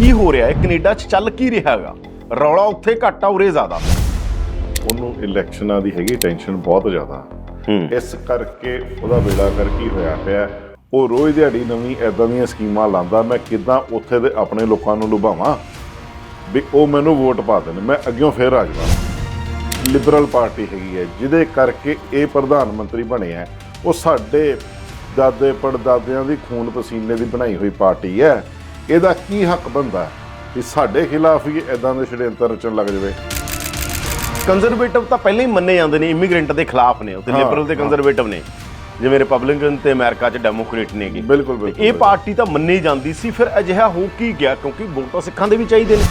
ਕੀ ਹੋ ਰਿਹਾ? ਹੈ ਕੈਨੇਡਾ 'ਚ ਚੱਲ ਕੀ ਰਿਹਾ ਹੈਗਾ? ਰੌਲਾ ਉੱਥੇ ਘੱਟ ਆ ਉਰੇ ਜ਼ਿਆਦਾ। ਉਹਨੂੰ ਇਲੈਕਸ਼ਨਾਂ ਦੀ ਹੈਗੀ ਟੈਨਸ਼ਨ ਬਹੁਤ ਜ਼ਿਆਦਾ। ਇਸ ਕਰਕੇ ਉਹਦਾ ਬੇੜਾ ਕਰ ਕੀ ਹੋਇਆ ਪਿਆ? ਉਹ ਰੋਜ਼ ਦਿਹਾੜੀ ਨਵੀਂ ਐਦਾਂ ਦੀਆਂ ਸਕੀਮਾਂ ਲਾਉਂਦਾ ਮੈਂ ਕਿਦਾਂ ਉੱਥੇ ਦੇ ਆਪਣੇ ਲੋਕਾਂ ਨੂੰ ਲੁਭਾਵਾਂ? ਵੀ ਉਹ ਮੈਨੂੰ ਵੋਟ ਪਾ ਦੇਣ ਮੈਂ ਅੱਗਿਓਂ ਫੇਰ ਆ ਜਾਵਾਂ। ਲਿਬਰਲ ਪਾਰਟੀ ਹੈਗੀ ਹੈ ਜਿਹਦੇ ਕਰਕੇ ਇਹ ਪ੍ਰਧਾਨ ਮੰਤਰੀ ਬਣਿਆ ਹੈ, ਉਹ ਸਾਡੇ ਦਾਦੇ ਪੜਦਾਦਿਆਂ ਦੀ ਖੂਨ ਪਸੀਨੇ ਦੀ ਬਣਾਈ ਹੋਈ ਪਾਰਟੀ ਹੈ। ਇਹਦਾ ਕੀ ਹੱਕ ਬੰਦਾ ਕਿ ਸਾਡੇ ਖਿਲਾਫ ਹੀ ਐਦਾਂ ਦੇ ਛੜੇਂਤਰ ਰਚਣ ਲੱਗ ਜਾਵੇ? ਕੰਜ਼ਰਵੇਟਿਵ ਤਾਂ ਪਹਿਲਾਂ ਹੀ ਮੰਨੇ ਜਾਂਦੇ ਨੇ ਇਮੀਗ੍ਰੈਂਟ ਦੇ ਖਿਲਾਫ ਨੇ ਉੱਥੇ ਹਾਂ, ਲਿਬਰਲ ਤੇ। ਕੰਜ਼ਰਵੇਟਿਵ ਨੇ। ਜਿਵੇਂ ਰਿਪਬਲਿਕਨ ਤੇ ਅਮਰੀਕਾ 'ਚ ਡੈਮੋਕ੍ਰੇਟ ਨੇਗੇ ਬਿਲਕੁਲ ਬਿਲਕੁਲ ਇਹ ਪਾਰਟੀ ਤਾਂ ਮੰਨੀ ਜਾਂਦੀ ਸੀ ਫਿਰ ਅਜਿਹਾ ਹੋ ਕੀ ਗਿਆ? ਕਿਉਂਕਿ ਵੋਟ ਤਾਂ ਸਿੱਖਾਂ ਦੇ ਵੀ ਚਾਹੀਦੇ ਨੇ।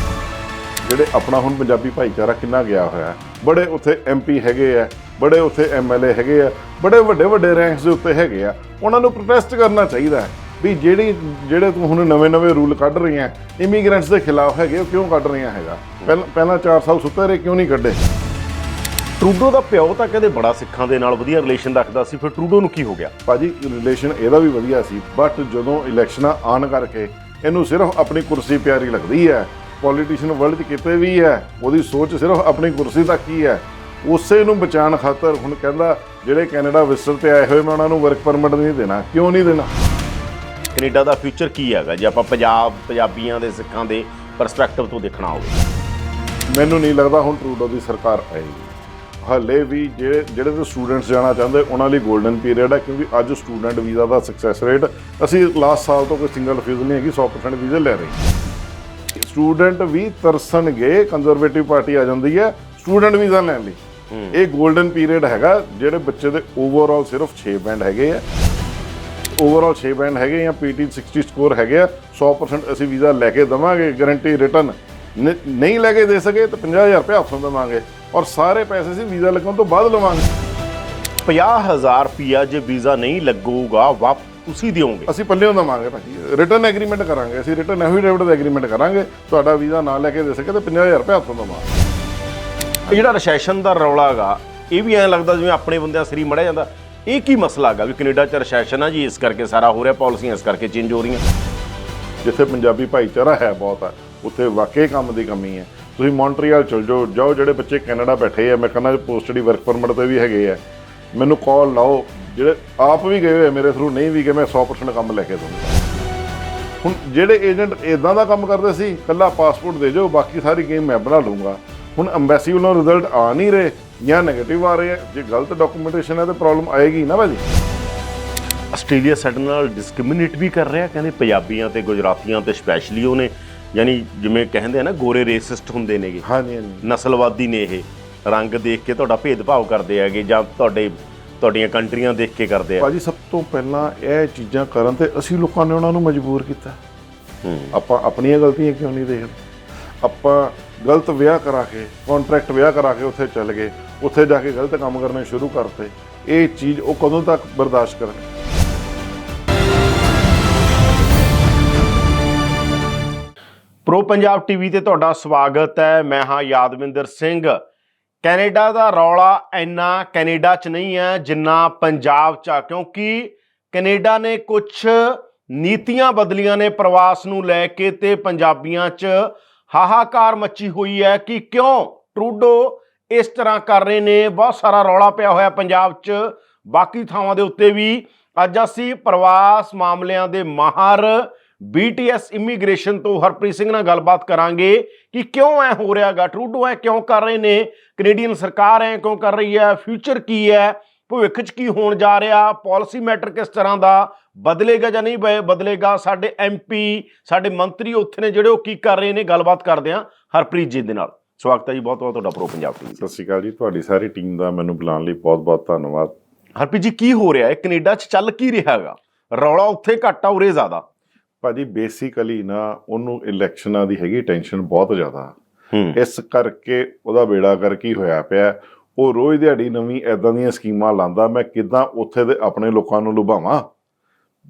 ਜਿਹੜੇ ਆਪਣਾ ਹੁਣ ਪੰਜਾਬੀ ਭਾਈਚਾਰਾ ਕਿੰਨਾ ਗਿਆ ਹੋਇਆ। ਬੜੇ ਉੱਥੇ ਐਮਪੀ ਹੈਗੇ ਆ ਬੜੇ ਉੱਥੇ ਐਮਐਲਏ ਹੈਗੇ ਆ ਬੜੇ ਵੱਡੇ ਵੱਡੇ ਰੈਂਕਸ ਦੇ ਉੱਤੇ ਹੈਗੇ ਆ। ਉਹਨਾਂ ਨੂੰ ਪ੍ਰੋਟੈਸਟ ਕਰਨਾ ਚਾਹੀਦਾ ਹੈ। ਵੀ ਜਿਹੜੀ ਜਿਹੜੇ ਤੂੰ ਹੁਣ ਨਵੇਂ ਨਵੇਂ ਰੂਲ ਕੱਢ ਰਹੀਆਂ ਇਮੀਗ੍ਰੈਂਟਸ ਦੇ ਖਿਲਾਫ ਹੈਗੇ ਉਹ ਕਿਉਂ ਕੱਢ ਰਹੀਆਂ ਹੈਗਾ? ਪਹਿਲਾਂ ਪਹਿਲਾਂ 4 ਸਾਲ ਸੁੱਤੇ ਰਹੇ ਕਿਉਂ ਨਹੀਂ ਕੱਢੇ? ਟਰੂਡੋ ਦਾ ਪਿਓ ਤਾਂ ਕਹਿੰਦੇ ਬੜਾ ਸਿੱਖਾਂ ਦੇ ਨਾਲ ਵਧੀਆ ਰਿਲੇਸ਼ਨ ਰੱਖਦਾ ਸੀ ਫਿਰ ਟਰੂਡੋ ਨੂੰ ਕੀ ਹੋ ਗਿਆ? ਭਾਜੀ ਰਿਲੇਸ਼ਨ ਇਹਦਾ ਵੀ ਵਧੀਆ ਸੀ ਬਟ ਜਦੋਂ ਇਲੈਕਸ਼ਨਾਂ ਆਨ ਕਰਕੇ ਇਹਨੂੰ ਸਿਰਫ ਆਪਣੀ ਕੁਰਸੀ ਪਿਆਰੀ ਲੱਗਦੀ ਹੈ ਪੋਲੀਟੀਸ਼ੀਅਨ ਵਰਲਡ 'ਚ ਕਿਤੇ ਵੀ ਹੈ ਉਹਦੀ ਸੋਚ ਸਿਰਫ ਆਪਣੀ ਕੁਰਸੀ ਤੱਕ ਹੀ ਹੈ ਉਸੇ ਨੂੰ ਬਚਾਉਣ ਖਾਤਰ ਹੁਣ ਕਹਿੰਦਾ ਜਿਹੜੇ ਕੈਨੇਡਾ ਵਿਸਟਰ ਤੇ ਆਏ ਹੋਏ ਮੈਂ ਉਹਨਾਂ ਨੂੰ ਵਰਕ ਪਰਮਿਟ ਨਹੀਂ ਦੇਣਾ ਕਿਉਂ ਨਹੀਂ ਦੇਣਾ? ਕੈਨੇਡਾ ਦਾ ਫਿਊਚਰ ਕੀ ਹੈਗਾ? ਜੇ ਆਪਾਂ ਪੰਜਾਬ ਪੰਜਾਬੀਆਂ ਦੇ ਸਿੱਖਾਂ ਦੇ ਪਰਸਪੈਕਟਿਵ ਤੋਂ ਦੇਖਣਾ ਹੋਵੇ। ਮੈਨੂੰ ਨਹੀਂ ਲੱਗਦਾ ਹੁਣ ਟਰੂਡੋ ਦੀ ਸਰਕਾਰ ਆਏਗੀ। ਹਲੇ ਵੀ ਜਿਹੜੇ ਜਿਹੜੇ ਤੇ ਸਟੂਡੈਂਟਸ ਜਾਣਾ ਚਾਹੁੰਦੇ ਉਹਨਾਂ ਲਈ 골ਡਨ ਪੀਰੀਅਡ ਹੈ ਕਿਉਂਕਿ ਅੱਜ ਸਟੂਡੈਂਟ ਵੀਜ਼ਾ ਦਾ ਸਕਸੈਸ ਰੇਟ ਅਸੀਂ ਲਾਸਟ ਸਾਲ ਤੋਂ ਕੋਈ ਸਿੰਗਲ ਰਿਫਿਊਜ਼ਲ ਨਹੀਂ ਹੈਗੀ 100% ਵੀਜ਼ੇ ਲੈ ਰਹੀ ਸਟੂਡੈਂਟ ਵੀ ਤਰਸਣਗੇ ਕੰਜ਼ਰਵੇਟਿਵ ਪਾਰਟੀ ਆ ਜਾਂਦੀ ਹੈ ਸਟੂਡੈਂਟ ਵੀਜ਼ਾ ਲੈਣ ਲਈ। ਇਹ 골ਡਨ ਪੀਰੀਅਡ ਹੈਗਾ ਜਿਹੜੇ ਬੱਚੇ ਦੇ ਓਵਰਆਲ ਸਿਰਫ 6 ਬੈਂਡ ਹੈਗੇ ਆ। ਓਵਰਆਲ 6 ਬੈਂਡ ਹੈਗੇ ਜਾਂ ਪੀਟੀ 60 ਸਕੋਰ ਹੈਗੇ ਆ 100% ਅਸੀਂ ਵੀਜ਼ਾ ਲੈ ਕੇ ਦਵਾਂਗੇ ਗਾਰੰਟੀ ਰਿਟਰਨ ਨਹੀਂ ਲੈ ਕੇ ਦੇ ਸਕੇ ਤਾਂ 50000 ਰੁਪਏ ਹੱਥੋਂ ਦੇਵਾਂਗੇ ਔਰ ਸਾਰੇ ਪੈਸੇ ਅਸੀਂ ਵੀਜ਼ਾ ਲੱਗਣ ਤੋਂ ਬਾਅਦ ਲਵਾਂਗੇ। 50000 ਰੁਪਿਆ ਜੇ ਵੀਜ਼ਾ ਨਹੀਂ ਲੱਗੂਗਾ ਵਾਪ ਤੁਸੀਂ ਦਿਓਗੇ? ਅਸੀਂ ਪੱਲਿਓਂ ਦੇਵਾਂਗੇ ਭਾਜੀ। ਰਿਟਰਨ ਐਗਰੀਮੈਂਟ ਕਰਾਂਗੇ। ਅਸੀਂ ਰਿਟਰਨ ਐਫੀਡੇਵਿਟ ਦਾ ਐਗਰੀਮੈਂਟ ਕਰਾਂਗੇ। ਤੁਹਾਡਾ ਵੀਜ਼ਾ ਨਾ ਲੈ ਕੇ ਦੇ ਸਕੇ ਤਾਂ 50000 ਰੁਪਏ ਹੱਥੋਂ ਦੇਵਾਂਗੇ। ਇਹ ਜਿਹੜਾ ਰੈਸੈਸ਼ਨ ਦਾ ਰੌਲਾ ਹੈਗਾ ਇਹ ਵੀ ਐਂ ਲੱਗਦਾ ਜਿਵੇਂ ਆਪਣੇ ਬੰਦਿਆਂ ਸਰੀ ਮੜਿਆ ਜਾਂਦਾ। ਇਹ ਕੀ ਮਸਲਾ ਹੈਗਾ ਵੀ ਕੈਨੇਡਾ 'ਚ ਰੈਸੈਸ਼ਨ ਆ ਜੀ? ਇਸ ਕਰਕੇ ਸਾਰਾ ਹੋ ਰਿਹਾ ਪਾਲਿਸੀਆਂ ਇਸ ਕਰਕੇ ਚੇਂਜ ਹੋ ਰਹੀਆਂ। ਜਿੱਥੇ ਪੰਜਾਬੀ ਭਾਈਚਾਰਾ ਹੈ ਬਹੁਤ ਆ, ਉੱਥੇ ਵਾਕਈ ਕੰਮ ਦੀ ਕਮੀ ਹੈ। ਤੁਸੀਂ ਮੌਂਟਰੀਅਲ ਚਲ ਜਾਓ ਜਾਓ ਜਿਹੜੇ ਬੱਚੇ ਕੈਨੇਡਾ ਬੈਠੇ ਆ, ਮੈਂ ਕਹਿੰਦਾ ਪੋਸਟਡੀ ਵਰਕ ਪਰਮਿਟ ਤੇ ਵੀ ਹੈਗੇ ਆ, ਮੈਨੂੰ ਕਾਲ ਲਾਓ। ਜਿਹੜੇ ਆਪ ਵੀ ਗਏ ਹੋਏ ਮੇਰੇ ਥਰੂ ਨਹੀਂ ਵੀ ਗਏ, ਮੈਂ 100% ਕੰਮ ਲੈ ਕੇ ਦਊਂਗਾ। ਹੁਣ ਜਿਹੜੇ ਏਜੰਟ ਇਦਾਂ ਦਾ ਕੰਮ ਕਰਦੇ ਸੀ, ਕੱਲਾ ਪਾਸਪੋਰਟ ਦੇ ਜਾਓ, ਬਾਕੀ ਸਾਰੀ ਗੇਮ ਮੈਂ ਬਣਾ ਲੂੰਗਾ ਹੁਣ ਐਮਬੈਸੀ ਵੱਲੋਂ ਰਿਜ਼ਲਟ ਆ ਨਹੀਂ ਰਹੇ ਜਾਂ 네ਗੇਟਿਵ ਆ ਰਹੇ ਆ ਜੇ ਗਲਤ ਡਾਕੂਮੈਂਟੇਸ਼ਨ ਹੈ ਤਾਂ ਪ੍ਰੋਬਲਮ ਆਏਗੀ ਨਾ ਭਾਜੀ? ਆਸਟ੍ਰੇਲੀਆ ਸਾਡੇ ਨਾਲ ਡਿਸਕ੍ਰਿਮੀਨੇਟ ਵੀ ਕਰ ਰਿਹਾ ਕਹਿੰਦੇ ਪੰਜਾਬੀਆਂ ਤੇ ਗੁਜਰਾਤੀਆਂ ਤੇ ਸਪੈਸ਼ਲੀ ਉਹਨੇ ਯਾਨੀ ਜਿਵੇਂ ਕਹਿੰਦੇ ਆ ਨਾ ਗੋਰੇ ਰੇਸਿਸਟ ਹੁੰਦੇ ਨੇਗੇ। ਹਾਂਜੀ ਹਾਂਜੀ। ਨਸਲਵਾਦੀ ਨੇ ਇਹ। ਰੰਗ ਦੇਖ ਕੇ ਤੁਹਾਡਾ ਭੇਦਭਾਵ ਕਰਦੇ ਹੈਗੇ ਜਾਂ ਤੁਹਾਡੇ ਤੁਹਾਡੀਆਂ ਕੰਟਰੀਆਂ ਦੇਖ ਕੇ ਕਰਦੇ ਆ। ਭਾਜੀ ਸਭ ਤੋਂ ਪਹਿਲਾਂ ਇਹ ਚੀਜ਼ਾਂ ਕਰਨ ਤੇ ਅਸੀਂ ਲੋਕਾਂ ਨੇ ਉਹਨਾਂ ਨੂੰ ਮਜਬੂਰ ਕੀਤਾ। ਹੂੰ। ਆਪਾਂ ਆਪਣੀਆਂ ਗਲਤੀਆਂ ਕਿਉਂ ਨਹੀਂ ਦੇਖਦੇ? ਆਪਾਂ ਗਲਤ ਵਿਆਹ ਕਰਾ ਕੇ ਕੰਟਰੈਕਟ ਵਿਆਹ ਕਰਾ ਕੇ ਉੱਥੇ ਚੱਲ ਗਏ। ਉੱਥੇ ਜਾ ਕੇ ਗਲਤ ਕੰਮ ਕਰਨੇ ਸ਼ੁਰੂ ਕਰਤੇ। ਇਹ ਚੀਜ਼ ਉਹ ਕਦੋਂ ਤੱਕ ਬਰਦਾਸ਼ਤ ਕਰਨ ਪ੍ਰੋ ਪੰਜਾਬ ਟੀਵੀ ਤੇ ਤੁਹਾਡਾ ਸਵਾਗਤ ਹੈ। ਮੈਂ ਹਾਂ ਯਾਦਵਿੰਦਰ ਸਿੰਘ। ਕੈਨੇਡਾ ਦਾ ਰੌਲਾ ਇੰਨਾ ਕੈਨੇਡਾ 'ਚ ਨਹੀਂ ਹੈ ਜਿੰਨਾ ਪੰਜਾਬ 'ਚ ਆ, ਕਿਉਂਕਿ ਕੈਨੇਡਾ ਨੇ ਕੁਝ ਨੀਤੀਆਂ ਬਦਲੀਆਂ ਨੇ ਪ੍ਰਵਾਸ ਨੂੰ ਲੈ ਕੇ ਤੇ ਪੰਜਾਬੀਆਂ 'ਚ ਹਾਹਾਕਾਰ ਮੱਚੀ ਹੋਈ ਹੈ ਕਿ ਕਿਉਂ ਟਰੂਡੋ ਇਸ ਤਰ੍ਹਾਂ ਕਰ ਰਹੇ ਨੇ। ਬਹੁਤ ਸਾਰਾ ਰੌਲਾ ਪਿਆ ਹੋਇਆ ਪੰਜਾਬ 'ਚ। ਬਾਕੀ ਥਾਵਾਂ ਦੇ ਉੱਤੇ ਵੀ ਅੱਜ ਅਸੀਂ ਪ੍ਰਵਾਸ ਮਾਮਲਿਆਂ ਦੇ ਮਾਹਰ BTS ਇਮੀਗ੍ਰੇਸ਼ਨ ਤੋਂ ਹਰਪ੍ਰੀਤ ਸਿੰਘ ਨਾਲ ਗੱਲਬਾਤ ਕਰਾਂਗੇ ਕਿ ਕਿਉਂ ਐ ਹੋ ਰਿਹਾਗਾ ਟਰੂਡੋ ਐ ਕਿਉਂ ਕਰ ਰਹੇ ਨੇ? ਕੈਨੇਡੀਅਨ ਸਰਕਾਰ ਐ ਕਿਉਂ ਕਰ ਰਹੀ ਹੈ? ਫਿਊਚਰ ਕੀ ਹੈ? ਭਵਿੱਖ 'ਚ ਕੀ ਹੋਣ ਜਾ ਰਿਹਾ? ਪਾਲਿਸੀ ਮੈਟਰ ਕਿਸ ਤਰ੍ਹਾਂ ਦਾ? ਬਦਲੇਗਾ ਜਾਂ ਨਹੀਂ ਬ- ਬਦਲੇਗਾ? ਸਾਡੇ ਐਮਪੀ ਸਾਡੇ ਮੰਤਰੀ ਉੱਥੇ ਨੇ ਜਿਹੜੇ ਉਹ ਕੀ ਕਰ ਰਹੇ ਨੇ? ਗੱਲਬਾਤ ਕਰਦੇ ਹਾਂ ਹਰਪ੍ਰੀਤ ਜੀ ਦੇ ਨਾਲ। ਸਵਾਗਤ ਹੈ ਜੀ ਬਹੁਤ ਬਹੁਤ ਤੁਹਾਡਾ ਪ੍ਰੋ ਪੰਜਾਬ ਟੀਵੀ ਸਤਿ ਸ਼੍ਰੀ ਅਕਾਲ ਜੀ ਤੁਹਾਡੀ ਸਾਰੀ ਟੀਮ ਦਾ ਮੈਨੂੰ ਬੁਲਾਉਣ ਲਈ ਬਹੁਤ-ਬਹੁਤ ਧੰਨਵਾਦ। ਹਰਪ੍ਰੀਤ ਜੀ ਕੀ ਹੋ ਰਿਹਾ? ਹੈ ਕੈਨੇਡਾ 'ਚ ਚੱਲ ਕੀ ਰਿਹਾ ਹੈਗਾ? ਰੌਲਾ ਉੱਥੇ ਘੱਟ ਆ ਉਰੇ ਜ਼ਿਆਦਾ? ਭਾਜੀ ਬੇਸਿਕਲੀ ਨਾ ਉਹਨੂੰ ਇਲੈਕਸ਼ਨਾਂ ਦੀ ਹੈਗੀ ਟੈਨਸ਼ਨ ਬਹੁਤ ਜ਼ਿਆਦਾ। ਇਸ ਕਰਕੇ ਉਹਦਾ ਬੇੜਾ ਕਰ ਕੀ ਹੋਇਆ ਪਿਆ ਉਹ ਰੋਜ਼ ਦਿਹਾੜੀ ਨਵੀਂ ਐਦਾਂ ਦੀਆਂ ਸਕੀਮਾਂ ਲਾਉਂਦਾ ਮੈਂ ਕਿਦਾਂ ਉੱਥੇ ਦੇ ਆਪਣੇ ਲੋਕਾਂ ਨੂੰ ਲੁਭਾਵਾਂ?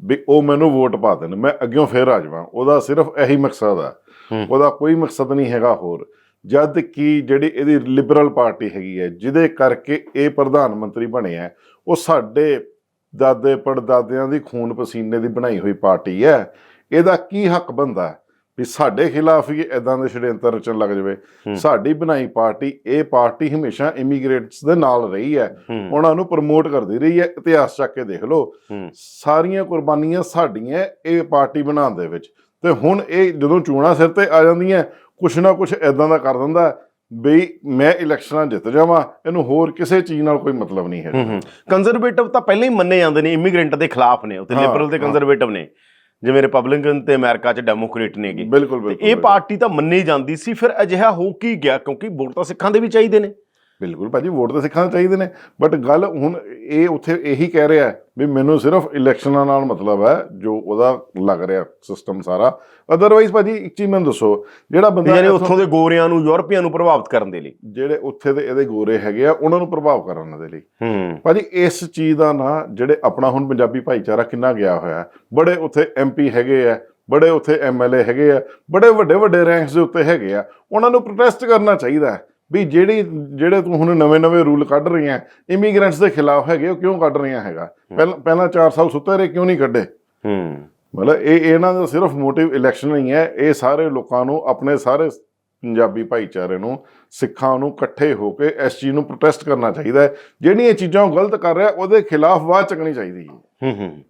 ਵੀ ਉਹ ਮੈਨੂੰ ਵੋਟ ਪਾ ਦੇਣ ਮੈਂ ਅੱਗਿਓਂ ਫੇਰ ਆ ਜਾਵਾਂ। ਉਹਦਾ ਸਿਰਫ ਇਹੀ ਮਕਸਦ ਹੂੰ। ਉਹਦਾ ਕੋਈ ਮਕਸਦ ਨਹੀਂ ਹੈਗਾ ਹੋਰ। ਜਦ ਕਿ ਜਿਹੜੀ ਇਹਦੀ ਲਿਬਰਲ ਪਾਰਟੀ ਹੈਗੀ ਹੈ ਜਿਹਦੇ ਕਰਕੇ ਇਹ ਪ੍ਰਧਾਨ ਮੰਤਰੀ ਬਣਿਆ ਹੈ, ਉਹ ਸਾਡੇ ਦਾਦੇ ਪੜਦਾਦਿਆਂ ਦੀ ਖੂਨ ਪਸੀਨੇ ਦੀ ਬਣਾਈ ਹੋਈ ਪਾਰਟੀ ਹੈ। ਇਹਦਾ ਕੀ ਹੱਕ ਬੰਦਾ ਵੀ ਸਾਡੇ ਖਿਲਾਫ ਹੀ ਇਦਾਂ ਦੇ ਛੜਯੰਤਰ ਰਚਣ ਲੱਗ ਜਾਵੇ। ਸਾਡੀ ਬਣਾਈ ਪਾਰਟੀ ਇਹ ਪਾਰਟੀ ਹਮੇਸ਼ਾ ਇਮੀਗ੍ਰੇਟਸ ਦੇ ਨਾਲ ਰਹੀ ਹੈ। ਉਹਨਾਂ ਨੂੰ ਪ੍ਰਮੋਟ ਕਰਦੀ ਰਹੀ ਹੈ। ਇਤਿਹਾਸ ਚੱਕ ਕੇ ਦੇਖ ਲਓ। ਸਾਰੀਆਂ ਕੁਰਬਾਨੀਆਂ ਸਾਡੀਆਂ ਇਹ ਪਾਰਟੀ ਬਣਾਉਣ ਦੇ ਵਿੱਚ। ਤੇ ਹੁਣ ਇਹ ਜਦੋਂ ਚੋਣਾਂ ਸਿਰ ਤੇ ਆ ਜਾਂਦੀਆਂ ਕੁਛ ਨਾ ਕੁਛ ਇਦਾਂ ਦਾ ਕਰ ਦਿੰਦਾ ਬਈ ਮੈਂ ਇਲੈਕਸ਼ਨਾਂ ਜਿੱਤ ਜਾਵਾਂ ਇਹਨੂੰ ਹੋਰ ਕਿਸੇ ਚੀਜ਼ ਨਾਲ ਕੋਈ ਮਤਲਬ ਨਹੀਂ ਹੈ। ਕੰਜ਼ਰਵੇਟਿਵ ਤਾਂ ਪਹਿਲਾਂ ਹੀ ਮੰਨੇ ਜਾਂਦੇ ਨੇ ਇਮੀਗ੍ਰੈਂਟ ਦੇ ਖਿਲਾਫ ਨੇ ਹਾਂ, ਲਿਬਰਲ ਤੇ। ਕੰਜ਼ਰਵੇਟਿਵ ਨੇ। ਜਿਵੇਂ ਰਿਪਬਲਿਕਨ ਤੇ ਅਮਰੀਕਾ 'ਚ ਡੈਮੋਕ੍ਰੇਟ ਨੇਗੇ ਬਿਲਕੁਲ ਬਿਲਕੁਲ ਇਹ ਪਾਰਟੀ ਤਾਂ ਮੰਨੀ ਜਾਂਦੀ ਸੀ ਫਿਰ ਅਜਿਹਾ ਹੋ ਕੀ ਗਿਆ? ਕਿਉਂਕਿ ਵੋਟ ਤਾਂ ਸਿੱਖਾਂ ਦੇ ਵੀ ਚਾਹੀਦੇ ਨੇ। ਬਿਲਕੁਲ ਭਾਜੀ ਵੋਟ ਤਾਂ ਸਿੱਖਾਂ ਚਾਹੀਦੇ ਨੇ ਬਟ ਗੱਲ ਹੁਣ ਇਹ ਉੱਥੇ ਇਹੀ ਕਹਿ ਰਿਹਾ ਵੀ ਮੈਨੂੰ ਸਿਰਫ ਇਲੈਕਸ਼ਨਾਂ ਨਾਲ ਮਤਲਬ ਹੈ ਜੋ ਉਹਦਾ ਲੱਗ ਰਿਹਾ ਸਿਸਟਮ ਸਾਰਾ। ਅਦਰਵਾਈਜ਼ ਭਾਜੀ ਇੱਕ ਚੀਜ਼ ਮੈਨੂੰ ਦੱਸੋ ਜਿਹੜਾ ਬੰਦਾ ਇੱਥੋਂ- ਉੱਥੋਂ ਦੇ ਗੋਰਿਆਂ ਨੂੰ ਯੂਰਪੀਆਂ ਨੂੰ ਪ੍ਰਭਾਵਿਤ ਕਰਨ ਦੇ ਲਈ। ਜਿਹੜੇ ਉੱਥੇ ਦੇ ਇਹਦੇ ਗੋਰੇ ਹੈਗੇ ਆ ਉਹਨਾਂ ਨੂੰ ਪ੍ਰਭਾਵ ਕਰਨ ਦੇ ਲਈ। ਹੂੰ। ਭਾਜੀ ਇਸ ਚੀਜ਼ ਦਾ ਨਾ ਜਿਹੜੇ ਆਪਣਾ ਹੁਣ ਪੰਜਾਬੀ ਭਾਈਚਾਰਾ ਕਿੰਨਾ ਗਿਆ ਹੋਇਆ। ਬੜੇ ਉੱਥੇ ਐਮਪੀ ਹੈਗੇ ਆ ਬੜੇ ਉੱਥੇ ਐਮਐਲਏ ਹੈਗੇ ਆ ਬੜੇ ਵੱਡੇ ਵੱਡੇ ਰੈਂਕਸ ਦੇ ਉੱਤੇ ਹੈਗੇ ਆ ਉਹਨਾਂ ਨੂੰ ਪ੍ਰੋਟੈਸਟ ਕਰਨਾ ਚਾਹੀਦਾ ਹੈ। ਵੀ ਜਿਹੜੀ ਜਿਹੜੇ ਤੂੰ ਹੁਣ ਨਵੇਂ-ਨਵੇਂ ਰੂਲ ਕੱਢ ਰਹੀਆਂ ਇਮੀਗ੍ਰੈਂਟਸ ਦੇ ਖਿਲਾਫ ਹੈਗੇ ਉਹ ਕਿਉਂ ਕੱਢ ਰਹੀਆਂ ਹੈਗਾ? ਪਹਿਲਾਂ ਪਹਿਲਾਂ 4 ਸਾਲ ਸੁੱਤੇ ਰਹੇ ਕਿਉਂ ਨਹੀਂ ਕੱਢੇ? ਹੂੰ। ਮਤਲਬ ਇਹ ਇਹਨਾਂ ਦਾ ਸਿਰਫ ਮੋਟਿਵ ਇਲੈਕਸ਼ਨ ਨਹੀਂ ਹੈ ਇਹ ਸਾਰੇ ਲੋਕਾਂ ਨੂੰ ਆਪਣੇ ਸਾਰੇ ਪੰਜਾਬੀ ਭਾਈਚਾਰੇ ਨੂੰ ਸਿੱਖਾਂ ਨੂੰ ਇਕੱਠੇ ਹੋ ਕੇ ਇਸ ਚੀਜ਼ ਨੂੰ ਪ੍ਰੋਟੈਸਟ ਕਰਨਾ ਚਾਹੀਦਾ ਹੈ। ਜਿਹੜੀਆਂ ਚੀਜ਼ਾਂ ਉਹ ਗਲਤ ਕਰ ਰਿਹਾ ਉਹਦੇ ਖਿਲਾਫ ਆਵਾਜ਼ ਚੱਕਣੀ ਚਾਹੀਦੀ ਹੈ। ਹੂੰ ਹੂੰ।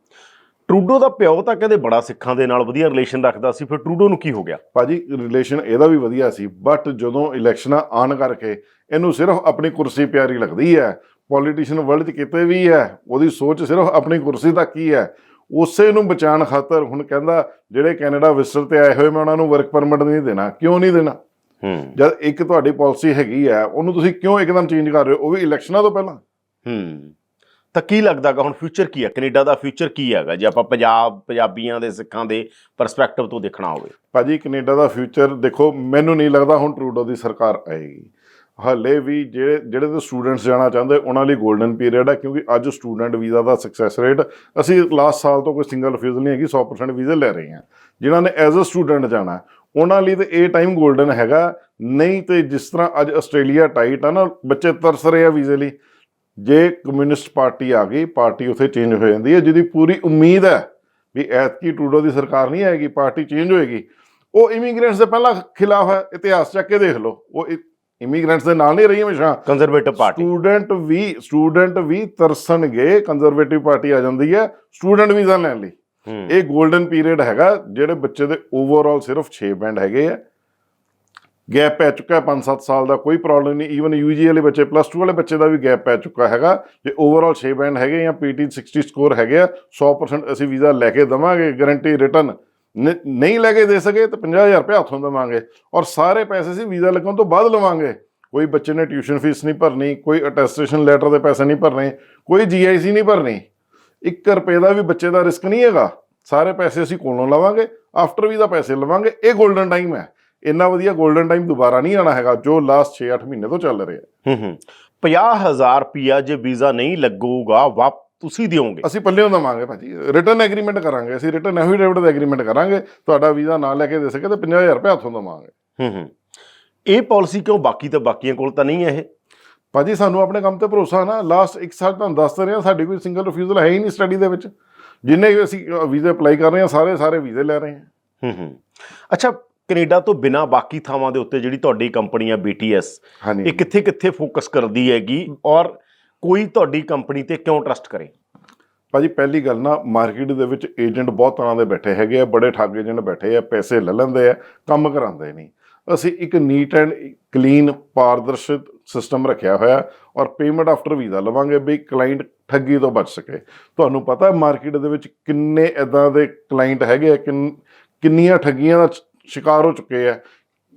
ਟਰੂਡੋ ਦਾ ਪਿਓ ਤਾਂ ਕਹਿੰਦੇ ਬੜਾ ਸਿੱਖਾਂ ਦੇ ਨਾਲ ਵਧੀਆ ਰਿਲੇਸ਼ਨ ਰੱਖਦਾ ਸੀ ਫਿਰ ਟਰੂਡੋ ਨੂੰ ਕੀ ਹੋ ਗਿਆ? ਭਾਜੀ ਰਿਲੇਸ਼ਨ ਇਹਦਾ ਵੀ ਵਧੀਆ ਸੀ ਬਟ ਜਦੋਂ ਇਲੈਕਸ਼ਨਾਂ ਆਨ ਕਰਕੇ ਇਹਨੂੰ ਸਿਰਫ ਆਪਣੀ ਕੁਰਸੀ ਪਿਆਰੀ ਲੱਗਦੀ ਹੈ ਪੋਲੀਟੀਸ਼ੀਅਨ ਵਰਲਡ 'ਚ ਕਿਤੇ ਵੀ ਹੈ ਉਹਦੀ ਸੋਚ ਸਿਰਫ ਆਪਣੀ ਕੁਰਸੀ ਤੱਕ ਹੀ ਹੈ ਉਸੇ ਨੂੰ ਬਚਾਉਣ ਖਾਤਰ ਹੁਣ ਕਹਿੰਦਾ ਜਿਹੜੇ ਕੈਨੇਡਾ ਵਿਜ਼ਟਰ ਤੇ ਆਏ ਹੋਏ ਮੈਂ ਉਹਨਾਂ ਨੂੰ ਵਰਕ ਪਰਮਿਟ ਨਹੀਂ ਦੇਣਾ ਕਿਉਂ ਨਹੀਂ ਦੇਣਾ? ਜਦ ਇੱਕ ਤੁਹਾਡੀ ਪਾਲਿਸੀ ਹੈਗੀ ਹੈ ਉਹਨੂੰ ਤੁਸੀਂ ਕਿਉਂ ਇੱਕਦਮ ਚੇਂਜ ਕਰ ਰਹੇ ਹੋ? ਉਹ ਵੀ ਇਲੈਕਸ਼ਨਾਂ ਤੋਂ ਪਹਿਲਾਂ। ਹੂੰ। ਤਾਂ ਕੀ ਲੱਗਦਾਗਾ ਹੁਣ ਫਿਊਚਰ ਕੀ ਹੈ? ਕੈਨੇਡਾ ਦਾ ਫਿਊਚਰ ਕੀ ਹੈਗਾ? ਜੇ ਆਪਾਂ ਪੰਜਾਬ, ਪੰਜਾਬੀਆਂ ਦੇ, ਸਿੱਖਾਂ ਦੇ ਪਰਸਪੈਕਟਿਵ ਤੋਂ ਦੇਖਣਾ ਹੋਵੇ। ਭਾਜੀ, ਕੈਨੇਡਾ ਦਾ ਫਿਊਚਰ ਦੇਖੋ, ਮੈਨੂੰ ਨਹੀਂ ਲੱਗਦਾ ਹੁਣ ਟਰੂਡੋ ਦੀ ਸਰਕਾਰ ਆਏਗੀ। ਹਲੇ ਵੀ ਜਿਹੜੇ ਜਿਹੜੇ ਤੇ ਸਟੂਡੈਂਟਸ ਜਾਣਾ ਚਾਹੁੰਦੇ, ਉਹਨਾਂ ਲਈ 골ਡਨ ਪੀਰੀਅਡ ਹੈ, ਕਿਉਂਕਿ ਅੱਜ ਸਟੂਡੈਂਟ ਵੀਜ਼ਾ ਦਾ ਸਕਸੈਸ ਰੇਟ ਅਸੀਂ ਲਾਸਟ ਸਾਲ ਤੋਂ ਕੋਈ ਸਿੰਗਲ ਰਿਫਿਊਜ਼ਲ ਨਹੀਂ ਹੈਗੀ 100% ਵੀਜ਼ੇ ਲੈ ਰਹੇ ਹਾਂ। ਜਿਨ੍ਹਾਂ ਨੇ ਐਜ਼ ਅ ਸਟੂਡੈਂਟ ਜਾਣਾ, ਉਹਨਾਂ ਲਈ ਤੇ ਇਹ ਟਾਈਮ 골ਡਨ ਹੈਗਾ। ਨਹੀਂ ਤੇ ਜਿਸ ਤਰ੍ਹਾਂ ਅੱਜ ਆਸਟ੍ਰੇਲੀਆ ਟਾਈਟ ਆ ਨਾ, ਬੱਚੇ ਤਰਸ ਰਹੇ ਆ ਵੀਜ਼ੇ ਲਈ। ਜੇ ਕਮਿਊਨਿਸਟ ਪਾਰਟੀ ਆ ਗਈ ਪਾਰਟੀ ਉੱਥੇ ਚੇਂਜ ਹੋ ਜਾਂਦੀ ਹੈ ਜਿਹਦੀ ਪੂਰੀ ਉਮੀਦ ਹੈ ਵੀ ਐਤਕੀ ਟਰੂਡੋ ਦੀ ਸਰਕਾਰ ਨਹੀਂ ਆਏਗੀ ਪਾਰਟੀ ਚੇਂਜ ਹੋਏਗੀ ਉਹ ਇਮੀਗ੍ਰੈਂਟਸ ਦੇ ਪਹਿਲਾਂ ਖਿਲਾਫ ਹੈ ਇਤਿਹਾਸ ਚੱਕ ਕੇ ਦੇਖ ਲਓ ਉਹ ਇਮੀਗ੍ਰੈਂਟਸ ਦੇ ਨਾਲ ਨਹੀਂ ਰਹੀ ਹਮੇਸ਼ਾ। Conservative party. ਸਟੂਡੈਂਟ ਵੀ ਸਟੂਡੈਂਟ ਵੀ ਤਰਸਣਗੇ ਕੰਜ਼ਰਵੇਟਿਵ ਪਾਰਟੀ ਆ ਜਾਂਦੀ ਹੈ ਸਟੂਡੈਂਟ ਵੀਜ਼ਾ ਲੈਣ ਲਈ। ਇਹ 골ਡਨ ਪੀਰੀਅਡ ਹੈਗਾ ਜਿਹੜੇ ਬੱਚੇ ਦੇ ਓਵਰਆਲ ਸਿਰਫ 6 ਬੈਂਡ ਹੈਗੇ ਆ। ਗੈਪ ਪੈ ਚੁੱਕਾ ਹੈ 5-7 ਸਾਲ ਦਾ ਕੋਈ ਪ੍ਰੋਬਲਮ ਨਹੀਂ। ਈਵਨ ਯੂਜੀ ਵਾਲੇ ਬੱਚੇ ਪਲੱਸ 2 ਵਾਲੇ ਬੱਚੇ ਦਾ ਵੀ ਗੈਪ ਪੈ ਚੁੱਕਾ ਹੈਗਾ। ਜੇ ਓਵਰਆਲ 6 ਬੈਂਡ ਹੈਗੇ ਜਾਂ ਪੀਟੀ 60 ਸਕੋਰ ਹੈਗੇ ਆ 100% ਅਸੀਂ ਵੀਜ਼ਾ ਲੈ ਕੇ ਦਵਾਂਗੇ ਗਾਰੰਟੀ ਰਿਟਰਨ ਨਹੀਂ ਲੈ ਕੇ ਦੇ ਸਕੇ ਤਾਂ 50000 ਰੁਪਏ ਹੱਥੋਂ ਦੇਵਾਂਗੇ। ਔਰ ਸਾਰੇ ਪੈਸੇ ਅਸੀਂ ਵੀਜ਼ਾ ਲੱਗਣ ਤੋਂ ਬਾਅਦ ਲਵਾਂਗੇ। ਕੋਈ ਬੱਚੇ ਨੇ ਟਿਊਸ਼ਨ ਫੀਸ ਨਹੀਂ ਭਰਨੀ, ਕੋਈ ਅਟੈਸਟੇਸ਼ਨ ਲੈਟਰ ਦੇ ਪੈਸੇ ਨਹੀਂ ਭਰਨੇ, ਕੋਈ ਜੀਆਈਸੀ ਨਹੀਂ ਭਰਨੀ। 1 ਰੁਪਏ ਦਾ ਵੀ ਬੱਚੇ ਦਾ ਰਿਸਕ ਨਹੀਂ ਹੈਗਾ। ਸਾਰੇ ਪੈਸੇ ਅਸੀਂ ਕੋਲੋਂ ਲਵਾਂਗੇ ਆਫਟਰ ਵੀ ਦਾ ਪੈਸੇ ਲਵਾਂਗੇ, ਇਹ 골ਡਨ ਟਾਈਮ ਹੈ। ਇੰਨਾ ਵਧੀਆ 골ਡਨ ਟਾਈਮ ਦੁਬਾਰਾ ਨਹੀਂ ਆਣਾ ਹੈਗਾ ਜੋ ਲਾਸਟ 6-8 ਮਹੀਨੇ ਤੋਂ ਚੱਲ ਰਿਹਾ। ਹੂੰ ਹੂੰ। 50000 ਰੁਪਿਆ ਜੇ ਵੀਜ਼ਾ ਨਹੀਂ ਲੱਗੂਗਾ ਵਾਪ ਤੁਸੀਂ ਦਿਓਗੇ। ਅਸੀਂ ਪੱਲਿਓਂ ਦਵਾਂਗੇ ਭਾਜੀ। ਰਿਟਰਨ ਐਗਰੀਮੈਂਟ ਕਰਾਂਗੇ। ਅਸੀਂ ਰਿਟਰਨ ਐਫੀਡੇਵਿਟ ਦਾ ਐਗਰੀਮੈਂਟ ਕਰਾਂਗੇ। ਤੁਹਾਡਾ ਵੀਜ਼ਾ ਨਾ ਲੈ ਕੇ ਦੇ ਸਕੇ ਤਾਂ 50000 ਰੁਪਏ ਹੱਥੋਂ ਦਵਾਂਗੇ। ਹੂੰ ਹੂੰ। ਇਹ ਪਾਲਿਸੀ ਕਿਉਂ? ਬਾਕੀ ਤਾਂ ਬਾਕੀਆਂ ਕੋਲ ਤਾਂ ਨਹੀਂ ਹੈ ਇਹ। ਭਾਜੀ ਸਾਨੂੰ ਆਪਣੇ ਕੰਮ ਤੇ ਭਰੋਸਾ ਨਾ। ਲਾਸਟ 1 ਸਾਲ ਤੁਹਾਨੂੰ ਦੱਸ ਰਿਹਾ ਸਾਡੀ ਕੋਈ ਸਿੰਗਲ ਰਿਫਿਊਜ਼ਲ ਹੈ ਹੀ ਨਹੀਂ ਸਟੱਡੀ ਦੇ ਵਿੱਚ। ਜਿੰਨੇ ਵੀ ਅਸੀਂ ਵੀਜ਼ੇ ਅਪਲਾਈ ਕਰ ਰਹੇ ਹਾਂ ਸਾਰੇ ਸਾਰੇ ਵੀਜ਼ੇ ਲੈ ਰਹੇ ਹਾਂ। ਹੂੰ ਹੂੰ। ਅੱਛਾ ਕੈਨੇਡਾ ਤੋਂ ਬਿਨਾ ਬਾਕੀ ਥਾਵਾਂ ਦੇ ਉੱਤੇ ਜਿਹੜੀ ਤੁਹਾਡੀ ਕੰਪਨੀ ਆ BTS ਇਹ ਕਿੱਥੇ ਕਿੱਥੇ ਫੋਕਸ ਕਰਦੀ ਹੈਗੀ ਔਰ ਕੋਈ ਤੁਹਾਡੀ ਕੰਪਨੀ ਤੇ ਕਿਉਂ ਟਰਸਟ ਕਰੇ? ਭਾਜੀ ਪਹਿਲੀ ਗੱਲ ਨਾ ਮਾਰਕੀਟ ਦੇ ਵਿੱਚ ਏਜੰਟ ਬਹੁਤ ਤਰ੍ਹਾਂ ਦੇ ਬੈਠੇ ਹੈਗੇ ਆ ਬੜੇ ਠੱਗ ਏਜੰਟ ਬੈਠੇ ਆ ਪੈਸੇ ਲੈ ਲੈਂਦੇ ਆ ਕੰਮ ਕਰਾਉਂਦੇ ਨਹੀਂ। ਅਸੀਂ ਇੱਕ ਨੀਟ ਐਂਡ ਕਲੀਨ ਪਾਰਦਰਸ਼ਿਤ ਸਿਸਟਮ ਰੱਖਿਆ ਹੋਇਆ ਔਰ ਪੇਮੈਂਟ ਆਫਟਰ ਵੀਜ਼ਾ ਲਵਾਂਗੇ ਵੀ ਕਲਾਇੰਟ ਠੱਗੀ ਤੋਂ ਬਚ ਸਕੇ। ਤੁਹਾਨੂੰ ਪਤਾ ਮਾਰਕੀਟ ਦੇ ਵਿੱਚ ਕਿੰਨੇ ਐਦਾਂ ਦੇ ਕਲਾਇੰਟ ਹੈਗੇ ਆ ਕਿੰਨ- ਕਿੰਨੀਆਂ ਠੱਗੀਆਂ ਦਾ ਸ਼ਿਕਾਰ ਹੋ ਚੁੱਕੇ ਆ।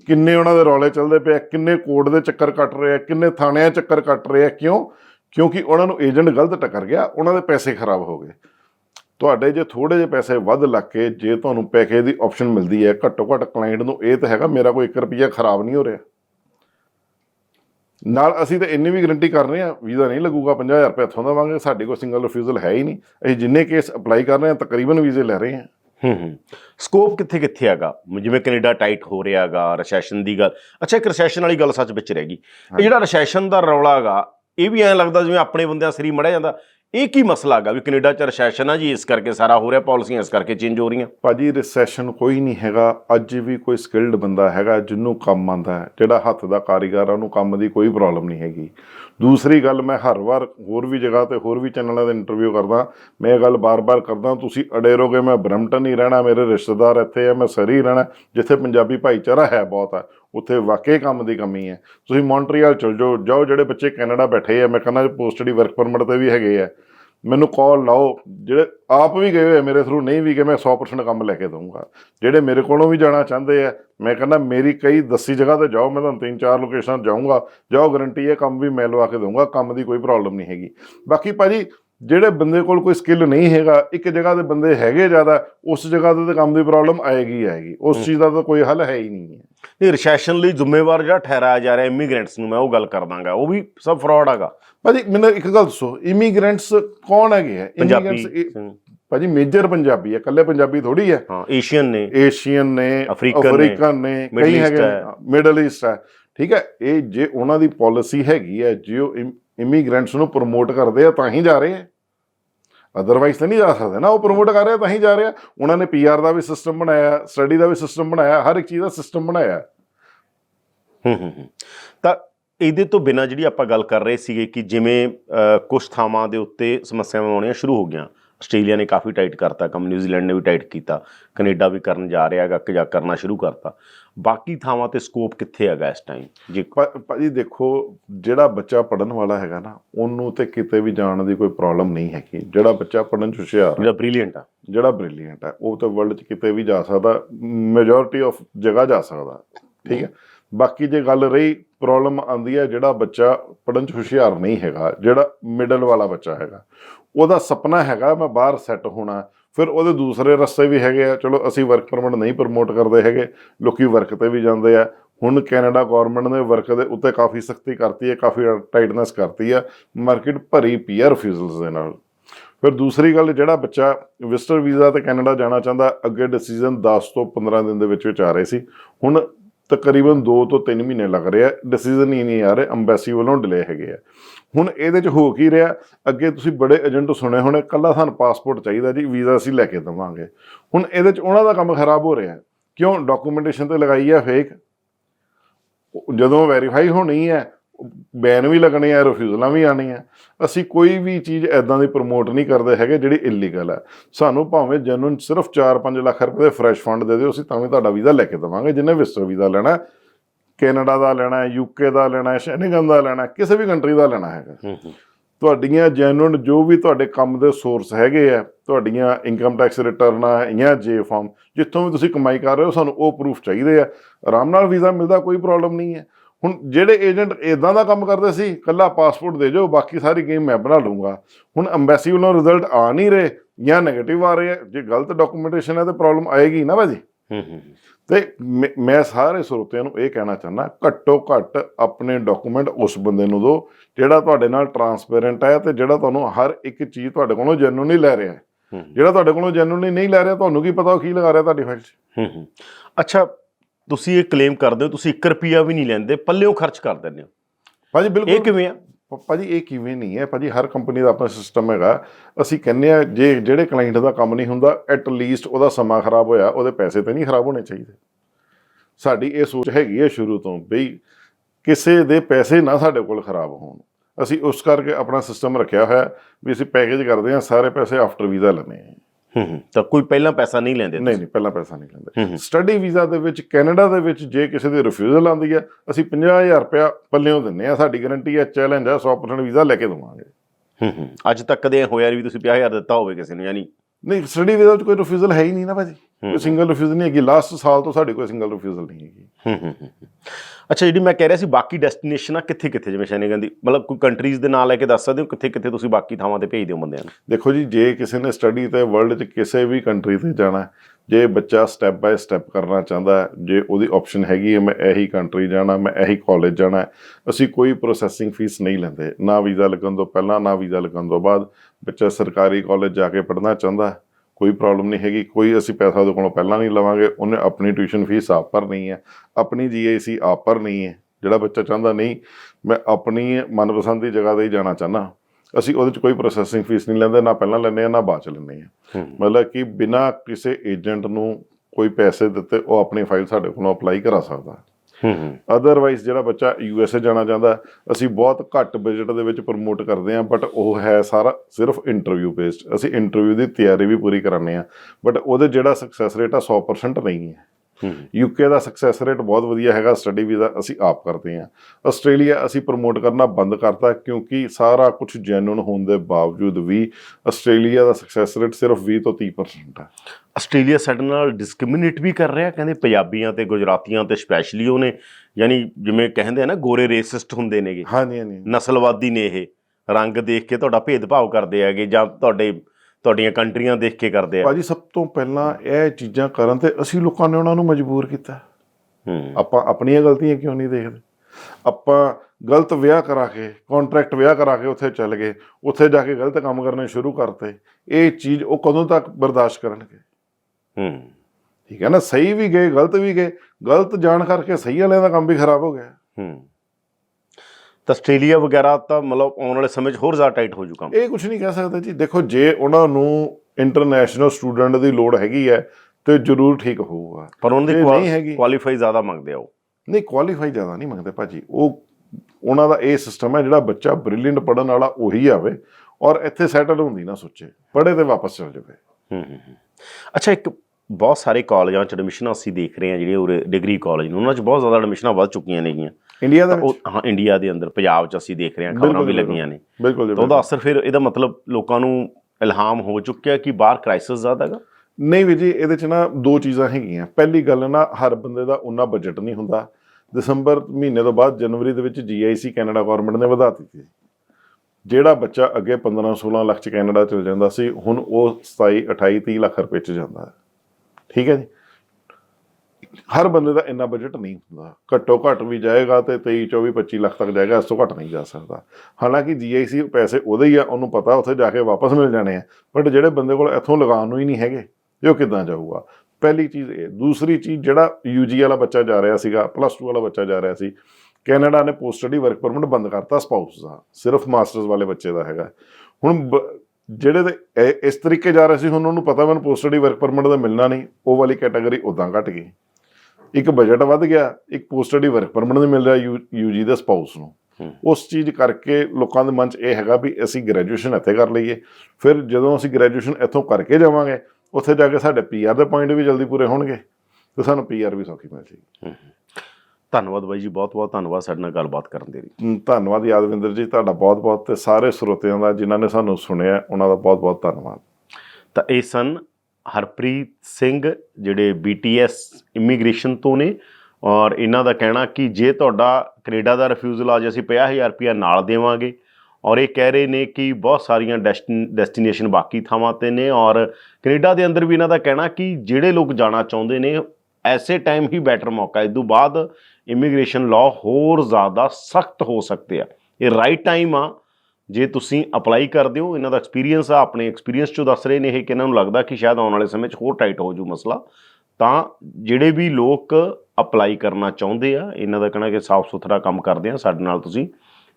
ਕਿੰਨੇ ਉਹਨਾਂ ਦੇ ਰੌਲੇ ਚੱਲਦੇ ਪਏ ਆ, ਕਿੰਨੇ ਕੋਰਟ ਦੇ ਚੱਕਰ ਕੱਟ ਰਹੇ ਆ, ਕਿੰਨੇ ਥਾਣਿਆਂ 'ਚ ਚੱਕਰ ਕੱਟ ਰਹੇ ਆ, ਕਿਉਂ? ਕਿਉਂਕਿ ਉਹਨਾਂ ਨੂੰ ਏਜੰਟ ਗਲਤ ਟੱਕਰ ਗਿਆ, ਉਹਨਾਂ ਦੇ ਪੈਸੇ ਖਰਾਬ ਹੋ ਗਏ। ਤੁਹਾਡੇ ਜੇ ਥੋੜੇ ਜਿਹੇ ਪੈਸੇ ਵੱਧ ਲੱਗ ਕੇ ਜੇ ਤੁਹਾਨੂੰ ਪੈਕੇਜ ਦੀ ਆਪਸ਼ਨ ਮਿਲਦੀ ਹੈ, ਘੱਟੋ ਘੱਟ ਕਲਾਇੰਟ ਨੂੰ ਇਹ ਤਾਂ ਹੈਗਾ, ਮੇਰਾ ਕੋਈ 1 ਰੁਪਿਆ ਖਰਾਬ ਨਹੀਂ ਹੋ ਰਿਹਾ। ਨਾਲ ਅਸੀਂ ਤਾਂ ਇੰਨੀ ਵੀ ਗਰੰਟੀ ਕਰ ਰਹੇ ਹਾਂ ਵੀਜ਼ਾ ਨਹੀਂ ਲੱਗੂਗਾ 50000 ਰੁਪਏ ਇੱਥੋਂ ਦੇਵਾਂਗੇ, ਸਾਡੇ ਕੋਲ ਸਿੰਗਲ ਰਿਫਿਊਜ਼ਲ ਹੈ ਹੀ ਨਹੀਂ। ਅਸੀਂ ਜਿੰਨੇ ਕੇਸ ਅਪਲਾਈ ਕਰ ਰਹੇ ਹਾਂ ਤਕਰੀਬਨ ਵੀਜ਼ੇ ਲੈ ਰਹੇ ਹਾਂ ਹੂੰ ਹੂੰ। ਸਕੋਪ ਕਿੱਥੇ ਕਿੱਥੇ ਹੈਗਾ? ਜਿਵੇਂ ਕੈਨੇਡਾ ਟਾਈਟ ਹੋ ਰਿਹਾ ਹੈਗਾ ਰੈਸੈਸ਼ਨ ਦੀ ਗੱਲ ਅੱਛਾ ਇੱਕ ਰੈਸੈਸ਼ਨ ਵਾਲੀ ਗੱਲ ਸੱਚ ਵਿੱਚ ਰਹਿ ਗਈ। ਇਹ ਜਿਹੜਾ ਰੈਸੈਸ਼ਨ ਦਾ ਰੌਲਾ ਹੈਗਾ ਇਹ ਵੀ ਐਂ ਲੱਗਦਾ ਜਿਵੇਂ ਆਪਣੇ ਬੰਦਿਆਂ ਸਰੀ ਮੜਿਆ ਜਾਂਦਾ। ਇਹ ਕੀ ਮਸਲਾ ਹੈਗਾ ਵੀ ਕੈਨੇਡਾ ਚ ਰੈਸੈਸ਼ਨ ਆ ਜੀ, ਇਸ ਕਰਕੇ ਸਾਰਾ ਹੋ ਰਿਹਾ ਪਾਲਿਸੀਆਂ ਇਸ ਕਰਕੇ ਚੇਂਜ ਹੋ ਰਹੀਆਂ? ਭਾਜੀ ਰਿਸੈਸ਼ਨ ਕੋਈ ਨਹੀਂ ਹੈਗਾ। ਅੱਜ ਵੀ ਕੋਈ ਸਕਿਲਡ ਬੰਦਾ ਹੈਗਾ ਜਿਹਨੂੰ ਕੰਮ ਆਂਦਾ ਹੈ, ਜਿਹੜਾ ਹੱਥ ਦਾ ਕਾਰੀਗਰ ਆ, ਉਹਨੂੰ ਕੰਮ ਦੀ ਕੋਈ ਪ੍ਰੋਬਲਮ ਨਹੀਂ ਹੈਗੀ। ਦੂਸਰੀ ਗੱਲ, ਮੈਂ ਹਰ ਵਾਰ ਹੋਰ ਵੀ ਜਗ੍ਹਾ ਤੇ ਹੋਰ ਵੀ ਚੈਨਲਾਂ ਦੇ ਇੰਟਰਵਿਊ ਕਰਦਾ। ਮੈਂ ਇਹ ਗੱਲ ਬਾਰ-ਬਾਰ ਕਰਦਾ, ਤੁਸੀਂ ਅੜੇ ਰਹੋਗੇ, ਮੈਂ ਬਰਮਟਨ ਹੀ ਰਹਿਣਾ, ਮੇਰੇ ਰਿਸ਼ਤੇਦਾਰ ਇੱਥੇ ਆ, ਮੈਂ ਸਰੀ ਰਹਿਣਾ, ਜਿੱਥੇ ਪੰਜਾਬੀ ਭਾਈਚਾਰਾ ਹੈ ਬਹੁਤ ਆ। ਉੱਥੇ ਵਾਕਈ ਕੰਮ ਦੀ ਕਮੀ ਹੈ। ਤੁਸੀਂ ਮੌਂਟਰੀਅਲ ਚਲ ਜਾਓ ਜਾਓ ਜਿਹੜੇ ਬੱਚੇ ਕੈਨੇਡਾ ਬੈਠੇ ਆ, ਮੈਂ ਕਹਿੰਦਾ ਪੋਸਟਡੀ ਵਰਕ ਪਰਮਿਟ ਤੇ ਵੀ ਹੈਗੇ ਆ, ਮੈਨੂੰ ਕਾਲ ਲਾਓ, ਜਿਹੜੇ ਆਪ ਵੀ ਗਏ ਹੋਏ ਮੇਰੇ ਥਰੂ ਨਹੀਂ ਵੀ ਕਿ ਮੈਂ 100% ਕੰਮ ਲੈ ਕੇ ਦਊਂਗਾ। ਜਿਹੜੇ ਮੇਰੇ ਕੋਲੋਂ ਵੀ ਜਾਣਾ ਚਾਹੁੰਦੇ ਆ, ਮੈਂ ਕਹਿੰਦਾ ਮੇਰੀ ਕਈ ਦੱਸੀ ਜਗ੍ਹਾ ਤੇ ਜਾਓ, ਮੈਂ ਤੁਹਾਨੂੰ ਤਿੰਨ ਚਾਰ ਲੋਕੇਸ਼ਨ ਜਾਊਂਗਾ, ਜਾਓ ਗਰੰਟੀ ਹੈ ਕੰਮ ਵੀ ਮੈਂ ਲਵਾ ਕੇ ਦਊਂਗਾ, ਕੰਮ ਦੀ ਕੋਈ ਪ੍ਰੋਬਲਮ ਨਹੀਂ ਹੈਗੀ। ਬਾਕੀ ਭਾਜੀ ਜਿਹੜੇ ਬੰਦੇ ਕੋਲ ਕੋਈ ਸਕਿੱਲ ਨਹੀਂ ਹੈਗਾ ਇੱਕ ਜਗ੍ਹਾ ਤੇ ਬੰਦੇ ਹੈਗੇ ਜ਼ਿਆਦਾ ਉਸ ਜਗ੍ਹਾ ਤੇ ਤਾਂ ਕੰਮ ਦੀ ਪ੍ਰੋਬਲਮ ਆਏਗੀ ਹੀ ਆਏਗੀ। ਉਸ ਚੀਜ਼ ਦਾ ਤਾਂ ਕੋਈ ਹੱਲ ਹੈ ਹੀ ਨਹੀਂ ਹੈ। ਇਹ ਰੈਸੈਸ਼ਨ ਲਈ ਜ਼ਿੰਮੇਵਾਰ ਜਿਹੜਾ ਠਹਿਰਾਇਆ ਜਾ ਰਿਹਾ ਇਮੀਗ੍ਰੈਂਟਸ ਨੂੰ ਮੈਂ ਉਹ ਗੱਲ ਕਰ ਦਾਂਗਾ। ਉਹ ਵੀ ਸਭ ਫਰਾਡ ਹੈਗਾ। ਭਾਜੀ ਮੈਨੂੰ ਇੱਕ ਗੱਲ ਦੱਸੋ ਇਮੀਗ੍ਰੈਂਟਸ ਕੌਣ ਹੈਗੇ Immigrants ਇਹ- ਭਾਜੀ ਮੇਜਰ ਪੰਜਾਬੀ ਹੈ ਇਕੱਲੇ ਪੰਜਾਬੀ ਥੋੜੀ ਹੈ ਹਾਂ ਏਸ਼ੀਅਨ ਨੇ। ਏਸ਼ੀਅਨ ਨੇ ਅਫਰੀਕਨ ਨੇ, ਕਈ ਹੈਗੇ ਹੈ। ਮਿਡਲ ਈਸਟ ਹੈ। ਠੀਕ ਹੈ ਇਹ ਜੇ ਉਹਨਾਂ ਦੀ ਪਾਲਿਸੀ ਹੈਗੀ ਹੈ ਜੇ ਉਹ ਇਮੀਗ੍ਰੈਂਟਸ ਨੂੰ ਪ੍ਰਮੋਟ ਕਰਦੇ ਆ ਤਾਂ ਹੀ ਜਾ ਰਹੇ ਆ। ਅਦਰਵਾਈਜ਼ ਤਾਂ ਨਹੀਂ ਜਾ ਸਕਦੇ ਨਾ ਉਹ ਪ੍ਰਮੋਟ ਕਰ ਰਿਹਾ ਤਾਂ ਹੀ ਜਾ ਰਿਹਾ। ਉਹਨਾਂ ਨੇ ਪੀਆਰ ਦਾ ਵੀ ਸਿਸਟਮ ਬਣਾਇਆ ਸਟੱਡੀ ਦਾ ਵੀ ਸਿਸਟਮ ਬਣਾਇਆ ਹਰ ਇੱਕ ਚੀਜ਼ ਦਾ ਸਿਸਟਮ ਬਣਾਇਆ। ਹੂੰ ਹੂੰ ਹੂੰ। ਤਾਂ ਇਹਦੇ ਤੋਂ ਬਿਨਾ ਜਿਹੜੀ ਆਪਾਂ ਗੱਲ ਕਰ ਰਹੇ ਸੀਗੇ ਕਿ ਜਿਵੇਂ ਅ, ਕੁਝ ਥਾਵਾਂ ਦੇ ਉੱਤੇ ਸਮੱਸਿਆਵਾਂ ਆਉਣੀਆਂ ਸ਼ੁਰੂ ਹੋ ਗਈਆਂ। ਆਸਟ੍ਰੇਲੀਆ ਨੇ ਕਾਫੀ ਟਾਈਟ ਕਰਤਾ ਕੰਮ ਨਿਊਜ਼ੀਲੈਂਡ ਨੇ ਵੀ ਟਾਈਟ ਕੀਤਾ ਕੈਨੇਡਾ ਵੀ ਕਰਨ ਜਾ ਰਿਹਾ ਹੈਗਾ ਕਿ ਜਾਂ ਕਰਨਾ ਸ਼ੁਰੂ ਕਰਤਾ। ਬਾਕੀ ਥਾਵਾਂ ਤੇ ਸਕੋਪ ਕਿੱਥੇ ਹੈਗਾ ਇਸ ਟਾਈਮ ਜੀ ਭਾਜੀ ਦੇਖੋ ਜਿਹੜਾ ਬੱਚਾ ਪੜਨ ਵਾਲਾ ਹੈਗਾ ਨਾ ਉਹਨੂੰ ਤੇ ਕਿਤੇ ਵੀ ਜਾਣ ਦੀ ਕੋਈ ਪ੍ਰੋਬਲਮ ਨਹੀਂ ਹੈਗੀ। ਜਿਹੜਾ ਬੱਚਾ ਪੜਨ ਚ ਹੁਸ਼ਿਆਰ ਜਿਹੜਾ ਬ੍ਰਿਲੀਅੰਟ ਆ। ਜਿਹੜਾ ਬ੍ਰਿਲੀਅੰਟ ਹੈ ਉਹ ਤਾਂ ਵਰਲਡ 'ਚ ਕਿਤੇ ਵੀ ਜਾ ਸਕਦਾ ਮੈਜੋਰਿਟੀ ਆਫ ਜਗ੍ਹਾ ਜਾ ਸਕਦਾ ਠੀਕ ਹੈ? ਬਾਕੀ ਜੇ ਗੱਲ ਰਹੀ ਪ੍ਰੋਬਲਮ ਆਂਦੀ ਹੈ ਜਿਹੜਾ ਬੱਚਾ ਪੜਨ 'ਚ ਹੁਸ਼ਿਆਰ ਨਹੀਂ ਹੈਗਾ ਜਿਹੜਾ ਮਿਡਲ ਵਾਲਾ ਬੱਚਾ ਹੈਗਾ ਉਹਦਾ ਸੁਪਨਾ ਹੈਗਾ ਮੈਂ ਬਾਹਰ ਸੈੱਟ ਹੋਣਾ ਫਿਰ ਉਹਦੇ ਦੂਸਰੇ ਰਸਤੇ ਵੀ ਹੈਗੇ ਆ। ਚਲੋ, ਅਸੀਂ ਵਰਕ ਪਰਮਿਟ ਨਹੀਂ ਪ੍ਰਮੋਟ ਕਰਦੇ ਹੈਗੇ। ਲੋਕੀ ਵਰਕ ਤੇ ਵੀ ਜਾਂਦੇ ਆ। ਹੁਣ ਕੈਨੇਡਾ ਗਵਰਨਮੈਂਟ ਨੇ ਵਰਕ ਦੇ ਉੱਤੇ ਕਾਫੀ ਸਖਤੀ ਕਰਤੀ ਹੈ, ਕਾਫੀ ਟਾਈਟਨੈਸ ਕਰਤੀ ਆ। ਮਾਰਕੀਟ ਭਰੀ ਪਈ ਹੈ ਰਿਫਿਊਜ਼ਲਸ ਦੇ ਨਾਲ। ਫਿਰ ਦੂਸਰੀ ਗੱਲ, ਜਿਹੜਾ ਬੱਚਾ ਵਿਜ਼ਟਰ ਵੀਜ਼ਾ ਤੇ ਕੈਨੇਡਾ ਜਾਣਾ ਚਾਹੁੰਦਾ, ਅੱਗੇ ਡਿਸੀਜਨ 10 ਤੋਂ 15 ਦਿਨ ਦੇ ਵਿੱਚ ਵਿੱਚ ਆ ਰਹੇ ਸੀ। ਹੁਣ ਤਕਰੀਬਨ 2 ਤੋਂ 3 ਮਹੀਨੇ ਲੱਗ ਰਿਹਾ ਡਿਸੀਜਨ ਹੀ ਨਹੀਂ ਆ ਰਹੇ ਅੰਬੈਸੀ ਵੱਲੋਂ ਡਿਲੇ ਹੈਗੇ ਆ। ਹੁਣ ਇਹਦੇ ਚ ਹੋ ਕੀ ਰਿਹਾ, ਅੱਗੇ ਤੁਸੀਂ ਬੜੇ ਏਜੰਟ ਸੁਣੇ ਹੋਣੇ, ਕੱਲਾ ਸਾਨੂੰ ਪਾਸਪੋਰਟ ਚਾਹੀਦਾ ਜੀ, ਵੀਜ਼ਾ ਅਸੀਂ ਲੈ ਕੇ ਦੇਵਾਂਗੇ। ਹੁਣ ਇਹਦੇ ਚ ਉਹਨਾਂ ਦਾ ਕੰਮ ਖਰਾਬ ਹੋ ਰਿਹਾ, ਕਿਉਂ? ਡਾਕੂਮੈਂਟੇਸ਼ਨ ਤੇ ਲਗਾਈ ਹੈ ਫੇਕ ਜਦੋਂ ਵੈਰੀਫਾਈ ਹੋਣੀ ਹੈ ਬੈਨ ਵੀ ਲੱਗਣੇ ਆ ਰਿਫਿਊਜ਼ਲਾਂ ਵੀ ਆਣੀਆਂ ਅਸੀਂ ਕੋਈ ਵੀ ਚੀਜ਼ ਐਦਾਂ ਦੀ ਪ੍ਰਮੋਟ ਨਹੀਂ ਕਰਦੇ ਹੈਗੇ ਜਿਹੜੀ ਇਲੀਗਲ ਹੈ ਸਾਨੂੰ ਭਾਵੇਂ ਜੈਨੂਨ ਸਿਰਫ 4-5 ਲੱਖ ਰੁਪਏ ਦੇ ਫਰੈਸ਼ ਫੰਡ ਦੇ ਦਿਓ ਅਸੀਂ ਤਾਂ ਵੀ ਤੁਹਾਡਾ ਵੀਜ਼ਾ ਲੈ ਕੇ ਦੇਵਾਂਗੇ ਜਿੰਨੇ ਵਿਜ਼ਟਰ ਵੀਜ਼ਾ ਲੈਣਾ ਕੈਨੇਡਾ ਦਾ ਲੈਣਾ ਹੈ ਯੂਕੇ ਦਾ ਲੈਣਾ ਹੈ ਸ਼ੈਨਗਨ ਦਾ ਲੈਣਾ ਹੈ, ਕਿਸੇ ਵੀ ਕੰਟਰੀ ਦਾ ਲੈਣਾ ਹੈਗਾ। ਤੁਹਾਡੀਆਂ ਜੈਨੂਨ ਜੋ ਵੀ ਤੁਹਾਡੇ ਕੰਮ ਦੇ ਸੋਰਸ ਹੈਗੇ ਆ ਤੁਹਾਡੀਆਂ ਇਨਕਮ ਟੈਕਸ ਰਿਟਰਨਾਂ ਜਾਂ ਜੇ ਫਾਰਮ ਜਿੱਥੋਂ ਵੀ ਤੁਸੀਂ ਕਮਾਈ ਕਰ ਰਹੇ ਹੋ ਸਾਨੂੰ ਉਹ ਪ੍ਰੂਫ ਚਾਹੀਦੇ ਆ। ਆਰਾਮ ਨਾਲ ਵੀਜ਼ਾ ਮਿਲਦਾ ਕੋਈ ਪ੍ਰੋਬਲਮ ਨਹੀਂ ਹੈ। ਹੁਣ ਜਿਹੜੇ ਏਜੰਟ ਇਦਾਂ ਦਾ ਕੰਮ ਕਰਦੇ ਸੀ ਕੱਲਾ ਪਾਸਪੋਰਟ ਦੇ ਜਾਓ ਬਾਕੀ ਸਾਰੀ ਗੇਮ ਮੈਂ ਬਣਾ ਲੂੰਗਾ ਹੁਣ ਅੰਬੈਸੀ ਵੱਲੋਂ ਰਿਜ਼ਲਟ ਆ ਨਹੀਂ ਰਹੇ ਜਾਂ 네ਗੇਟਿਵ ਆ ਰਹੇ ਆ ਜੇ ਗਲਤ ਡਾਕੂਮੈਂਟੇਸ਼ਨ ਹੈ ਤੇ ਪ੍ਰੋਬਲਮ ਆਏਗੀ ਨਾ ਭਾਜੀ। ਤੇ ਮੈਂ- ਸਾਰੇ ਸਰੋਤਿਆਂ ਨੂੰ ਇਹ ਕਹਿਣਾ ਚਾਹੁੰਦਾ ਘੱਟੋ ਘੱਟ ਆਪਣੇ ਡਾਕੂਮੈਂਟ ਉਸ ਬੰਦੇ ਨੂੰ ਦਿਓ ਜਿਹੜਾ ਤੁਹਾਡੇ ਨਾਲ ਟਰਾਂਸਪੇਰੈਂਟ ਹੈ ਤੇ ਜਿਹੜਾ ਤੁਹਾਨੂੰ ਹਰ ਇੱਕ ਚੀਜ਼ ਤੁਹਾਡੇ ਕੋਲੋਂ ਜੈਨੂਨਲੀ ਲੈ ਰਿਹਾ ਹੈ। ਜਿਹੜਾ ਤੁਹਾਡੇ ਕੋਲੋਂ ਜੈਨੂਨਲੀ ਨਹੀਂ ਲੈ ਰਿਹਾ ਤੁਹਾਨੂੰ ਕੀ ਪਤਾ ਉਹ ਕੀ ਲਗਾ ਰਿਹਾ ਤੁਹਾਡੀ ਫਾਈਲ 'ਚ? ਹੂੰ ਹੂੰ। ਅੱਛਾ ਤੁਸੀਂ ਇਹ ਕਲੇਮ ਕਰਦੇ ਹੋ ਤੁਸੀਂ 1 ਰੁਪਿਆ ਵੀ ਨਹੀਂ ਲੈਂਦੇ ਪੱਲਿਓਂ ਖਰਚ ਕਰ ਦਿੰਦੇ ਹੋ। ਭਾਜੀ ਇਹ ਬਿਲਕੁਲ। ਕਿਵੇਂ ਆ? ਭਾਜੀ ਇਹ ਕਿਵੇਂ ਨਹੀਂ ਹੈ? ਭਾਜੀ ਹਰ ਕੰਪਨੀ ਦਾ ਆਪਣਾ ਸਿਸਟਮ ਹੈਗਾ। ਅਸੀਂ ਕਹਿੰਦੇ ਆ ਜੇ ਜਿਹੜੇ ਕਲਾਇੰਟ ਦਾ ਕੰਮ ਨਹੀਂ ਹੁੰਦਾ ਐਟ ਲੀਸਟ ਉਹਦਾ ਸਮਾਂ ਖਰਾਬ ਹੋਇਆ ਉਹਦੇ ਪੈਸੇ ਤੇ ਨਹੀਂ ਖਰਾਬ ਹੋਣੇ ਚਾਹੀਦੇ। ਸਾਡੀ ਇਹ ਸੋਚ ਹੈਗੀ ਹੈ ਸ਼ੁਰੂ ਤੋਂ ਬਈ ਕਿਸੇ ਦੇ ਪੈਸੇ ਨਾ ਸਾਡੇ ਕੋਲ ਖਰਾਬ ਹੋਣ। ਅਸੀਂ ਉਸ ਕਰਕੇ ਆਪਣਾ ਸਿਸਟਮ ਰੱਖਿਆ ਹੋਇਆ ਵੀ ਅਸੀਂ ਪੈਕੇਜ ਕਰਦੇ ਹਾਂ ਸਾਰੇ ਪੈਸੇ ਆਫਟਰ ਵੀਜ਼ਾ ਲੈਣੇ ਆ ਹੂੰ ਤਾਂ ਕੋਈ ਪਹਿਲਾਂ ਪੈਸਾ ਨਹੀਂ ਲੈਂਦੇ ਨਹੀਂ ਨਹੀਂ ਪਹਿਲਾਂ ਪੈਸਾ ਨਹੀਂ ਲੈਂਦੇ। ਸਟੱਡੀ ਵੀਜ਼ਾ ਦੇ ਵਿੱਚ ਕੈਨੇਡਾ ਦੇ ਵਿੱਚ ਜੇ ਕਿਸੇ ਦੀ ਰਿਫਿਊਜ਼ਲ ਆਉਂਦੀ ਹੈ ਅਸੀਂ 50000 ਰੁਪਇਆ ਪੱਲਿਓਂ ਦਿੰਨੇ ਆ ਸਾਡੀ ਗਾਰੰਟੀ ਹੈ ਚੈਲੰਜ ਹੈ 100% ਵੀਜ਼ਾ ਲੈ ਕੇ ਦੇਵਾਂਗੇ। ਹੂੰ ਹੂੰ। ਅੱਜ ਤੱਕ ਕਦੇ ਹੋਇਆ ਵੀ ਤੁਸੀਂ 50000 ਦਿੱਤਾ ਹੋਵੇ ਕਿਸੇ ਨੂੰ ਯਾਨੀ ਨਹੀਂ ਸਟੱਡੀ ਵੀਜ਼ਾ ਵਿੱਚ ਕੋਈ ਰਿਫਿਊਜ਼ਲ ਹੈ ਹੀ ਨਹੀਂ ਨਾ ਭਾਜੀ। ਕੋਈ ਸਿੰਗਲ ਰਿਫਿਊਜ਼ਲ ਨਹੀਂ ਹੈਗੀ। ਲਾਸਟ ਸਾਲ ਤੋਂ ਸਾਡੀ ਕੋਈ ਸਿੰਗਲ ਰਿਫਿਊਜ਼ਲ ਨਹੀਂ ਹੈਗੀ। ਅੱਛਾ ਜਿਹੜੀ ਮੈਂ ਕਹਿ ਰਿਹਾ ਸੀ ਬਾਕੀ ਡੈਸਟੀਨੇਸ਼ਨਾਂ ਕਿੱਥੇ ਕਿੱਥੇ ਜਿਵੇਂ ਸ਼ੈਨਗਨ ਦੀ ਮਤਲਬ ਕੋਈ ਕੰਟਰੀਜ਼ ਦੇ ਨਾਂ ਲੈ ਕੇ ਦੱਸ ਸਕਦੇ ਹੋ ਕਿੱਥੇ ਕਿੱਥੇ ਤੁਸੀਂ ਬਾਕੀ ਥਾਵਾਂ ਤੇ ਭੇਜਦੇ ਹੋ ਬੰਦਿਆਂ ਨੂੰ? ਦੇਖੋ ਜੀ ਜੇ ਕਿਸੇ ਨੇ ਸਟੱਡੀ ਤੇ ਵਰਲਡ 'ਚ ਕਿਸੇ ਵੀ ਕੰਟਰੀ ਤੇ ਜਾਣਾ ਜੇ ਬੱਚਾ ਸਟੈਪ ਬਾਏ ਸਟੈਪ ਕਰਨਾ ਚਾਹੁੰਦਾ ਹੈ ਜੇ ਉਹਦੀ ਆਪਸ਼ਨ ਹੈਗੀ ਹੈ ਮੈਂ ਇਹੀ ਕੰਟਰੀ ਜਾਣਾ ਮੈਂ ਇਹੀ ਕਾਲਜ ਜਾਣਾ ਅਸੀਂ ਕੋਈ ਪ੍ਰੋਸੈਸਿੰਗ ਫੀਸ ਨਹੀਂ ਲੈਂਦੇ। ਨਾ ਵੀਜ਼ਾ ਲੱਗਣ ਤੋਂ ਪਹਿਲਾਂ ਨਾ ਵੀਜ਼ਾ ਲੱਗਣ ਤੋਂ ਬਾਅਦ ਬੱਚਾ ਸਰਕਾਰੀ ਕਾਲਜ ਜਾ ਕੇ ਪੜ੍ਹਨਾ ਚਾਹੁੰਦਾ ਕੋਈ ਪ੍ਰੋਬਲਮ ਨਹੀਂ ਹੈਗੀ ਕੋਈ ਅਸੀਂ ਪੈਸਾ ਉਹਦੇ ਕੋਲੋਂ ਪਹਿਲਾਂ ਨਹੀਂ ਲਵਾਂਗੇ ਉਹਨੇ ਆਪਣੀ ਟਿਊਸ਼ਨ ਫੀਸ ਆਪ ਭਰਨੀ ਹੈ ਆਪਣੀ ਜੀਆਈਸੀ ਆਪ ਭਰਨੀ ਹੈ ਜਿਹੜਾ ਬੱਚਾ ਚਾਹੁੰਦਾ ਨਹੀਂ ਮੈਂ ਆਪਣੀ ਮਨਪਸੰਦ ਦੀ ਜਗ੍ਹਾ ਤੇ ਹੀ ਜਾਣਾ ਚਾਹੁੰਦਾ। ਅਸੀਂ ਉਹਦੇ 'ਚ ਕੋਈ ਪ੍ਰੋਸੈਸਿੰਗ ਫੀਸ ਨਹੀਂ ਲੈਂਦੇ ਨਾ ਪਹਿਲਾਂ ਲੈਂਦੇ ਆ ਨਾ ਬਾਅਦ 'ਚ ਲੈਂਦੇ ਆ ਮਤਲਬ ਕਿ ਬਿਨਾਂ ਕਿਸੇ ਏਜੰਟ ਨੂੰ ਕੋਈ ਪੈਸੇ ਦਿੱਤੇ ਉਹ ਆਪਣੀ ਫਾਈਲ ਸਾਡੇ ਕੋਲੋਂ ਅਪਲਾਈ ਕਰਾ ਸਕਦਾ। ਅਦਰਵਾਈਜ਼ ਜਿਹੜਾ ਬੱਚਾ ਯੂ ਐੱਸ ਏ ਜਾਣਾ ਚਾਹੁੰਦਾ, ਅਸੀਂ ਬਹੁਤ ਘੱਟ ਬਜਟ ਦੇ ਵਿੱਚ ਪ੍ਰਮੋਟ ਕਰਦੇ ਹਾਂ ਬਟ ਉਹ ਹੈ ਸਾਰਾ ਸਿਰਫ ਇੰਟਰਵਿਊ ਬੇਸਡ ਅਸੀਂ ਇੰਟਰਵਿਊ ਦੀ ਤਿਆਰੀ ਵੀ ਪੂਰੀ ਕਰਾਉਂਦੇ ਹਾਂ ਬਟ ਉਹਦੇ ਜਿਹੜਾ ਸਕਸੈਸ ਰੇਟ ਆ 100% ਨਹੀਂ ਹੈ। ਯੂਕੇ ਦਾ ਸਕਸੈਸ ਰੇਟ ਬਹੁਤ ਵਧੀਆ ਹੈਗਾ ਸਟੱਡੀ ਵੀਜ਼ਾ ਅਸੀਂ ਆਪ ਕਰਦੇ ਹਾਂ। ਆਸਟ੍ਰੇਲੀਆ ਅਸੀਂ ਪ੍ਰਮੋਟ ਕਰਨਾ ਬੰਦ ਕਰਤਾ ਕਿਉਂਕਿ ਸਾਰਾ ਕੁਝ ਜੈਨੂਨ ਹੋਣ ਦੇ ਬਾਵਜੂਦ ਵੀ ਆਸਟ੍ਰੇਲੀਆ ਦਾ ਸਕਸੈਸ ਰੇਟ ਸਿਰਫ 20 ਤੋਂ 30% ਹੈ। ਆਸਟ੍ਰੇਲੀਆ ਸਾਡੇ ਨਾਲ ਡਿਸਕ੍ਰਿਮੀਨੇਟ ਵੀ ਕਰ ਰਿਹਾ ਕਹਿੰਦੇ ਪੰਜਾਬੀਆਂ ਤੇ ਗੁਜਰਾਤੀਆਂ ਤੇ ਸਪੈਸ਼ਲੀ ਉਹਨੇ ਯਾਨੀ ਜਿਵੇਂ ਕਹਿੰਦੇ ਆ ਨਾ ਗੋਰੇ ਰੇਸਿਸਟ ਹੁੰਦੇ ਨੇਗੇ। ਹਾਂਜੀ ਹਾਂਜੀ। ਨਸਲਵਾਦੀ ਨੇ ਇਹ। ਰੰਗ ਦੇਖ ਕੇ ਤੁਹਾਡਾ ਭੇਦਭਾਵ ਕਰਦੇ ਹੈਗੇ ਜਾਂ ਤੁਹਾਡੇ ਤੁਹਾਡੀਆਂ ਕੰਟਰੀਆਂ ਦੇਖ ਕੇ ਕਰਦੇ ਆ। ਭਾਜੀ ਸਭ ਤੋਂ ਪਹਿਲਾਂ ਇਹ ਚੀਜ਼ਾਂ ਕਰਨ ਤੇ ਅਸੀਂ ਲੋਕਾਂ ਨੇ ਉਹਨਾਂ ਨੂੰ ਮਜਬੂਰ ਕੀਤਾ। ਹੂੰ। ਆਪਾਂ ਆਪਣੀਆਂ ਗਲਤੀਆਂ ਕਿਉਂ ਨਹੀਂ ਦੇਖਦੇ? ਆਪਾਂ ਗਲਤ ਵਿਆਹ ਕਰਾ ਕੇ ਕੰਟਰੈਕਟ ਵਿਆਹ ਕਰਾ ਕੇ ਉੱਥੇ ਚੱਲ ਗਏ ਉੱਥੇ ਜਾ ਕੇ ਗਲਤ ਕੰਮ ਕਰਨੇ ਸ਼ੁਰੂ ਕਰਤੇ। ਇਹ ਚੀਜ਼ ਉਹ ਕਦੋਂ ਤੱਕ ਬਰਦਾਸ਼ਤ ਕਰਨਗੇ? ਹੂੰ। ਠੀਕ ਹੈ ਨਾ? ਸਹੀ ਵੀ ਗਏ ਗਲਤ ਵੀ ਗਏ। ਗਲਤ ਜਾਣ ਕਰਕੇ ਸਹੀ ਵਾਲਿਆਂ ਦਾ ਕੰਮ ਵੀ ਖਰਾਬ ਹੋ ਗਿਆ। ਹੂੰ। ਤਾਂ ਆਸਟ੍ਰੇਲੀਆ ਵਗੈਰਾ ਤਾਂ ਮਤਲਬ ਆਉਣ ਵਾਲੇ ਸਮੇਂ 'ਚ ਹੋਰ ਜ਼ਿਆਦਾ ਟਾਈਟ ਹੋ ਜੂ ਕੰਮ ਇਹ ਕੁਝ ਨਹੀਂ ਕਹਿ ਸਕਦੇ ਜੀ। ਦੇਖੋ ਜੇ ਉਹਨਾਂ ਨੂੰ ਇੰਟਰਨੈਸ਼ਨਲ ਸਟੂਡੈਂਟ ਦੀ ਲੋੜ ਹੈਗੀ ਹੈ ਤੇ ਜ਼ਰੂਰ ਠੀਕ ਹੋਊਗਾ। ਪਰ ਉਹਨਾਂ ਦੀ। ਕੁਆਲੀਫਾਈ ਜ਼ਿਆਦਾ ਮੰਗਦੇ ਆ ਉਹ। ਨਹੀਂ ਕੁਆਲੀਫਾਈ ਜ਼ਿਆਦਾ ਨਹੀਂ ਮੰਗਦੇ ਭਾਜੀ। ਉਹ ਉਹਨਾਂ ਦਾ ਇਹ ਸਿਸਟਮ ਹੈ ਜਿਹੜਾ ਬੱਚਾ ਬ੍ਰਿਲੀਅੰਟ ਪੜਨ ਵਾਲਾ ਉਹੀ ਆਵੇ ਔਰ ਇੱਥੇ ਸੈਟਲ ਹੁੰਦੀ ਨਾ ਸੋਚੇ। ਪੜ੍ਹੇ ਤੇ ਵਾਪਸ ਚਲ ਜਾਵੇ। ਹੂੰ ਹੂੰ। ਅੱਛਾ ਇੱਕ ਬਹੁਤ ਸਾਰੇ ਕਾਲਜਾਂ 'ਚ ਐਡਮਿਸ਼ਨਾਂ ਅਸੀਂ ਦੇਖ ਰਹੇ ਹਾਂ ਜਿਹੜੇ ਉਰੇ ਡਿਗਰੀ ਕਾਲਜ ਨੇ। ਉਹਨਾਂ 'ਚ ਬਹੁਤ ਜ਼ਿਆਦਾ ਐਡਮਿਸ਼ਨਾਂ ਵੱਧ ਚੁੱਕੀਆਂ ਨੇਗੀਆਂ। ਇੰਡੀਆ ਦਾ ਉਹ ਹਾਂ ਇੰਡੀਆ ਦੇ ਅੰਦਰ ਪੰਜਾਬ 'ਚ ਅਸੀਂ ਦੇਖ ਰਹੇ ਹਾਂ ਖਬਰਾਂ ਵੀ। ਲੱਗੀਆਂ ਨੇ। ਬਿਲਕੁਲ ਤਾਂ ਉਹਦਾ। ਅਸਰ ਫਿਰ ਇਹਦਾ ਮਤਲਬ ਲੋਕਾਂ ਨੂੰ ਇਲਹਾਮ ਹੋ ਚੁੱਕਿਆ ਕਿ ਬਾਹਰ ਕ੍ਰਾਈਸਿਸ ਜ਼ਿਆਦਾ ਹੈਗਾ? ਨਹੀਂ ਵੀ ਜੀ ਇਹਦੇ ਚ ਨਾ ਦੋ ਚੀਜ਼ਾਂ ਹੈਗੀਆਂ। ਪਹਿਲੀ ਗੱਲ ਨਾ ਹਰ ਬੰਦੇ ਦਾ ਉਨਾ ਬਜਟ ਨਹੀਂ ਹੁੰਦਾ। ਦਸੰਬਰ ਮਹੀਨੇ ਤੋਂ ਬਾਅਦ ਜਨਵਰੀ ਦੇ ਵਿੱਚ ਜੀਆਈਸੀ ਕੈਨੇਡਾ ਗਵਰਨਮੈਂਟ ਨੇ ਵਧਾ ਦਿੱਤੀ ਜਿਹੜਾ ਬੱਚਾ ਅੱਗੇ 15 16 ਲੱਖ ਚ ਕੈਨੇਡਾ ਚਲ ਜਾਂਦਾ ਸੀ ਹੁਣ ਉਹ 27 28 30 ਲੱਖ ਰੁਪਏ ਚ ਜਾਂਦਾ ਹੈ। ਠੀਕ ਹੈ ਜੀ? ਹਰ ਬੰਦੇ ਦਾ ਇੰਨਾ ਬਜਟ ਨਹੀਂ ਹੁੰਦਾ। ਘੱਟੋ ਘੱਟ ਵੀ ਜਾਏਗਾ ਤੇ 23 24 25 ਲੱਖ ਤੱਕ ਜਾਏਗਾ, ਇਸ ਤੋਂ ਘੱਟ ਨਹੀਂ ਜਾ ਸਕਦਾ। ਹਾਲਾਂਕਿ ਜੀਆਈਸੀ ਪੈਸੇ ਉਹਦੇ ਹੀ ਆ, ਉਹਨੂੰ ਪਤਾ, ਉੱਥੇ ਜਾ ਕੇ ਵਾਪਸ ਮਿਲ ਜਾਣੇ ਆ। ਬਟ ਜਿਹੜੇ ਬੰਦੇ ਕੋਲ ਇੱਥੋਂ ਲਗਾਉਣ ਨੂੰ ਹੀ ਨਹੀਂ ਹੈਗੇ ਇਹ ਉਹ ਕਿੱਦਾਂ ਜਾਊਗਾ? ਪਹਿਲੀ ਚੀਜ਼ ਇਹ। ਦੂਸਰੀ ਚੀਜ਼, ਜਿਹੜਾ ਯੂਜੀ ਵਾਲਾ ਬੱਚਾ ਜਾ ਰਿਹਾ ਸੀਗਾ ਪਲੱਸ 2 ਵਾਲਾ ਬੱਚਾ ਜਾ ਰਿਹਾ ਸੀ, ਕੈਨੇਡਾ ਨੇ ਪੋਸਟ ਸਟੱਡੀ ਵਰਕ ਪਰਮਿਟ ਬੰਦ ਕਰਤਾ ਸਪਾਊਸ ਦਾ। ਸਿਰਫ ਮਾਸਟਰਸ ਵਾਲੇ ਬੱਚੇ ਦਾ ਹੈਗਾ। ਹੁਣ ਬ- ਜਿਹੜੇ ਦੇ ਇਹ- ਇਸ ਤਰੀਕੇ ਜਾ ਰਹੇ ਸੀ ਹੁਣ ਉਹਨੂੰ ਪਤਾ ਮੈਨੂੰ ਪੋਸਟ ਸਟੱਡੀ ਵਰਕ ਪਰਮਿਟ ਦਾ ਮਿਲਣਾ ਨਹੀਂ ਉਹ ਵਾਲੀ ਕੈਟਾਗਰੀ ਉਦਾਂ ਘਟ ਗਈ। ਇੱਕ ਬਜਟ ਵੱਧ ਗਿਆ ਇੱਕ ਪੋਸਟ ਸਟੱਡੀ ਵਰਕ ਪਰਮਿਟ ਨਹੀਂ ਮਿਲ ਰਿਹਾ ਯੂਜੀ ਦੇ ਸਪਾਊਸ ਨੂੰ। ਹੂੰ। ਉਸ ਚੀਜ਼ ਕਰਕੇ ਲੋਕਾਂ ਦੇ ਮਨ 'ਚ ਇਹ ਹੈਗਾ ਵੀ ਅਸੀਂ ਗ੍ਰੈਜੂਏਸ਼ਨ ਇੱਥੇ ਕਰ ਲਈਏ। ਫਿਰ ਜਦੋਂ ਅਸੀਂ ਗ੍ਰੈਜੂਏਸ਼ਨ ਇੱਥੋਂ ਕਰਕੇ ਜਾਵਾਂਗੇ ਉੱਥੇ ਜਾ ਕੇ ਸਾਡੇ ਪੀਆਰ ਦੇ ਪੁਆਇੰਟ ਵੀ ਜਲਦੀ ਪੂਰੇ ਹੋਣਗੇ ਤੇ ਸਾਨੂੰ ਪੀਆਰ ਵੀ ਸੌਖੀ ਮਿਲ ਜਾਏਗੀ। ਧੰਨਵਾਦ ਬਾਈ ਜੀ ਬਹੁਤ ਬਹੁਤ ਧੰਨਵਾਦ ਸਾਡੇ ਨਾਲ ਗੱਲਬਾਤ ਕਰਨ ਦੇ ਲਈ। ਧੰਨਵਾਦ ਯਾਦਵਿੰਦਰ ਜੀ ਤੁਹਾਡਾ ਬਹੁਤ ਬਹੁਤ ਤੇ ਸਾਰੇ ਸਰੋਤਿਆਂ ਦਾ ਜਿਨ੍ਹਾਂ ਨੇ ਸਾਨੂੰ ਸੁਣਿਆ ਉਹਨਾਂ ਦਾ ਬਹੁਤ ਬਹੁਤ ਧੰਨਵਾਦ। ਤਾਂ ਇਹ ਸਨ ਹਰਪ੍ਰੀਤ ਸਿੰਘ ਜਿਹੜੇ BTS ਇਮੀਗ੍ਰੇਸ਼ਨ ਤੋਂ ਨੇ ਔਰ ਇਹਨਾਂ ਦਾ ਕਹਿਣਾ ਕਿ ਜੇ ਤੁਹਾਡਾ ਕੈਨੇਡਾ ਦਾ ਰਿਫਿਊਜ਼ਲ ਆ ਜੇ ਅਸੀਂ 50000 ਰੁਪਇਆ ਨਾਲ ਦੇਵਾਂਗੇ ਔਰ ਇਹ ਕਹਿ ਰਹੇ ਨੇ ਕਿ ਬਹੁਤ ਸਾਰੀਆਂ ਡੈਸਟੀਨੇਸ਼ਨ ਬਾਕੀ ਥਾਵਾਂ ਤੇ ਨੇ ਔਰ ਕੈਨੇਡਾ ਦੇ ਅੰਦਰ ਵੀ ਇਹਨਾਂ ਦਾ ਕਹਿਣਾ ਕਿ ਜਿਹੜੇ ਲੋਕ ਜਾਣਾ ਚਾਹੁੰਦੇ ਨੇ ਐਸੇ ਟਾਈਮ ਹੀ ਬੈਟਰ ਮੌਕਾ ਹੈ। ਇਸ ਤੋਂ ਬਾਅਦ ਇਮੀਗ੍ਰੇਸ਼ਨ ਲਾਅ ਹੋਰ ਜ਼ਿਆਦਾ ਸਖਤ ਹੋ ਸਕਦੇ ਆ। ਇਹ ਰਾਈਟ ਟਾਈਮ ਆ। ਜੇ ਤੁਸੀਂ ਅਪਲਾਈ ਕਰਦੇ ਹੋ, ਇਹਨਾਂ ਦਾ ਐਕਸਪੀਰੀਅੰਸ ਆ, ਆਪਣੇ ਐਕਸਪੀਰੀਅੰਸ ਚੋਂ ਦੱਸ ਰਹੇ ਨੇ ਇਹ ਕਿ ਇਹਨਾਂ ਨੂੰ ਲੱਗਦਾ ਕਿ ਸ਼ਾਇਦ ਆਉਣ ਵਾਲੇ ਸਮੇਂ 'ਚ ਹੋਰ ਟਾਈਟ ਹੋ ਜੂ ਮਸਲਾ। ਤਾਂ ਜਿਹੜੇ ਵੀ ਲੋਕ ਅਪਲਾਈ ਕਰਨਾ ਚਾਹੁੰਦੇ ਆ, ਇਹਨਾਂ ਦਾ ਕਹਿਣਾ ਕਿ ਸਾਫ਼ ਸੁਥਰਾ ਕੰਮ ਕਰਦੇ ਆ, ਸਾਡੇ ਨਾਲ ਤੁਸੀਂ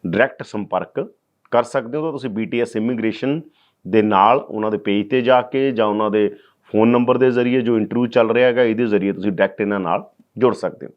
ਡਾਇਰੈਕਟ ਸੰਪਰਕ ਕਰ ਸਕਦੇ ਹੋ। ਤਾਂ ਤੁਸੀਂ BTS ਇਮੀਗ੍ਰੇਸ਼ਨ ਦੇ ਨਾਲ ਉਹਨਾਂ ਦੇ ਪੇਜ ਤੇ ਜਾ ਕੇ ਜਾਂ ਉਹਨਾਂ ਦੇ ਫੋਨ ਨੰਬਰ ਦੇ ਜ਼ਰੀਏ ਜੋ ਇੰਟਰਵਿਊ ਚੱਲ ਰਿਹਾ ਹੈਗਾ, ਇਹਦੇ ਜ਼ਰੀਏ ਤੁਸੀਂ ਡਾਇਰੈਕਟ ਇਹਨਾਂ ਨਾਲ ਜੁੜ ਸਕਦੇ ਹੋ।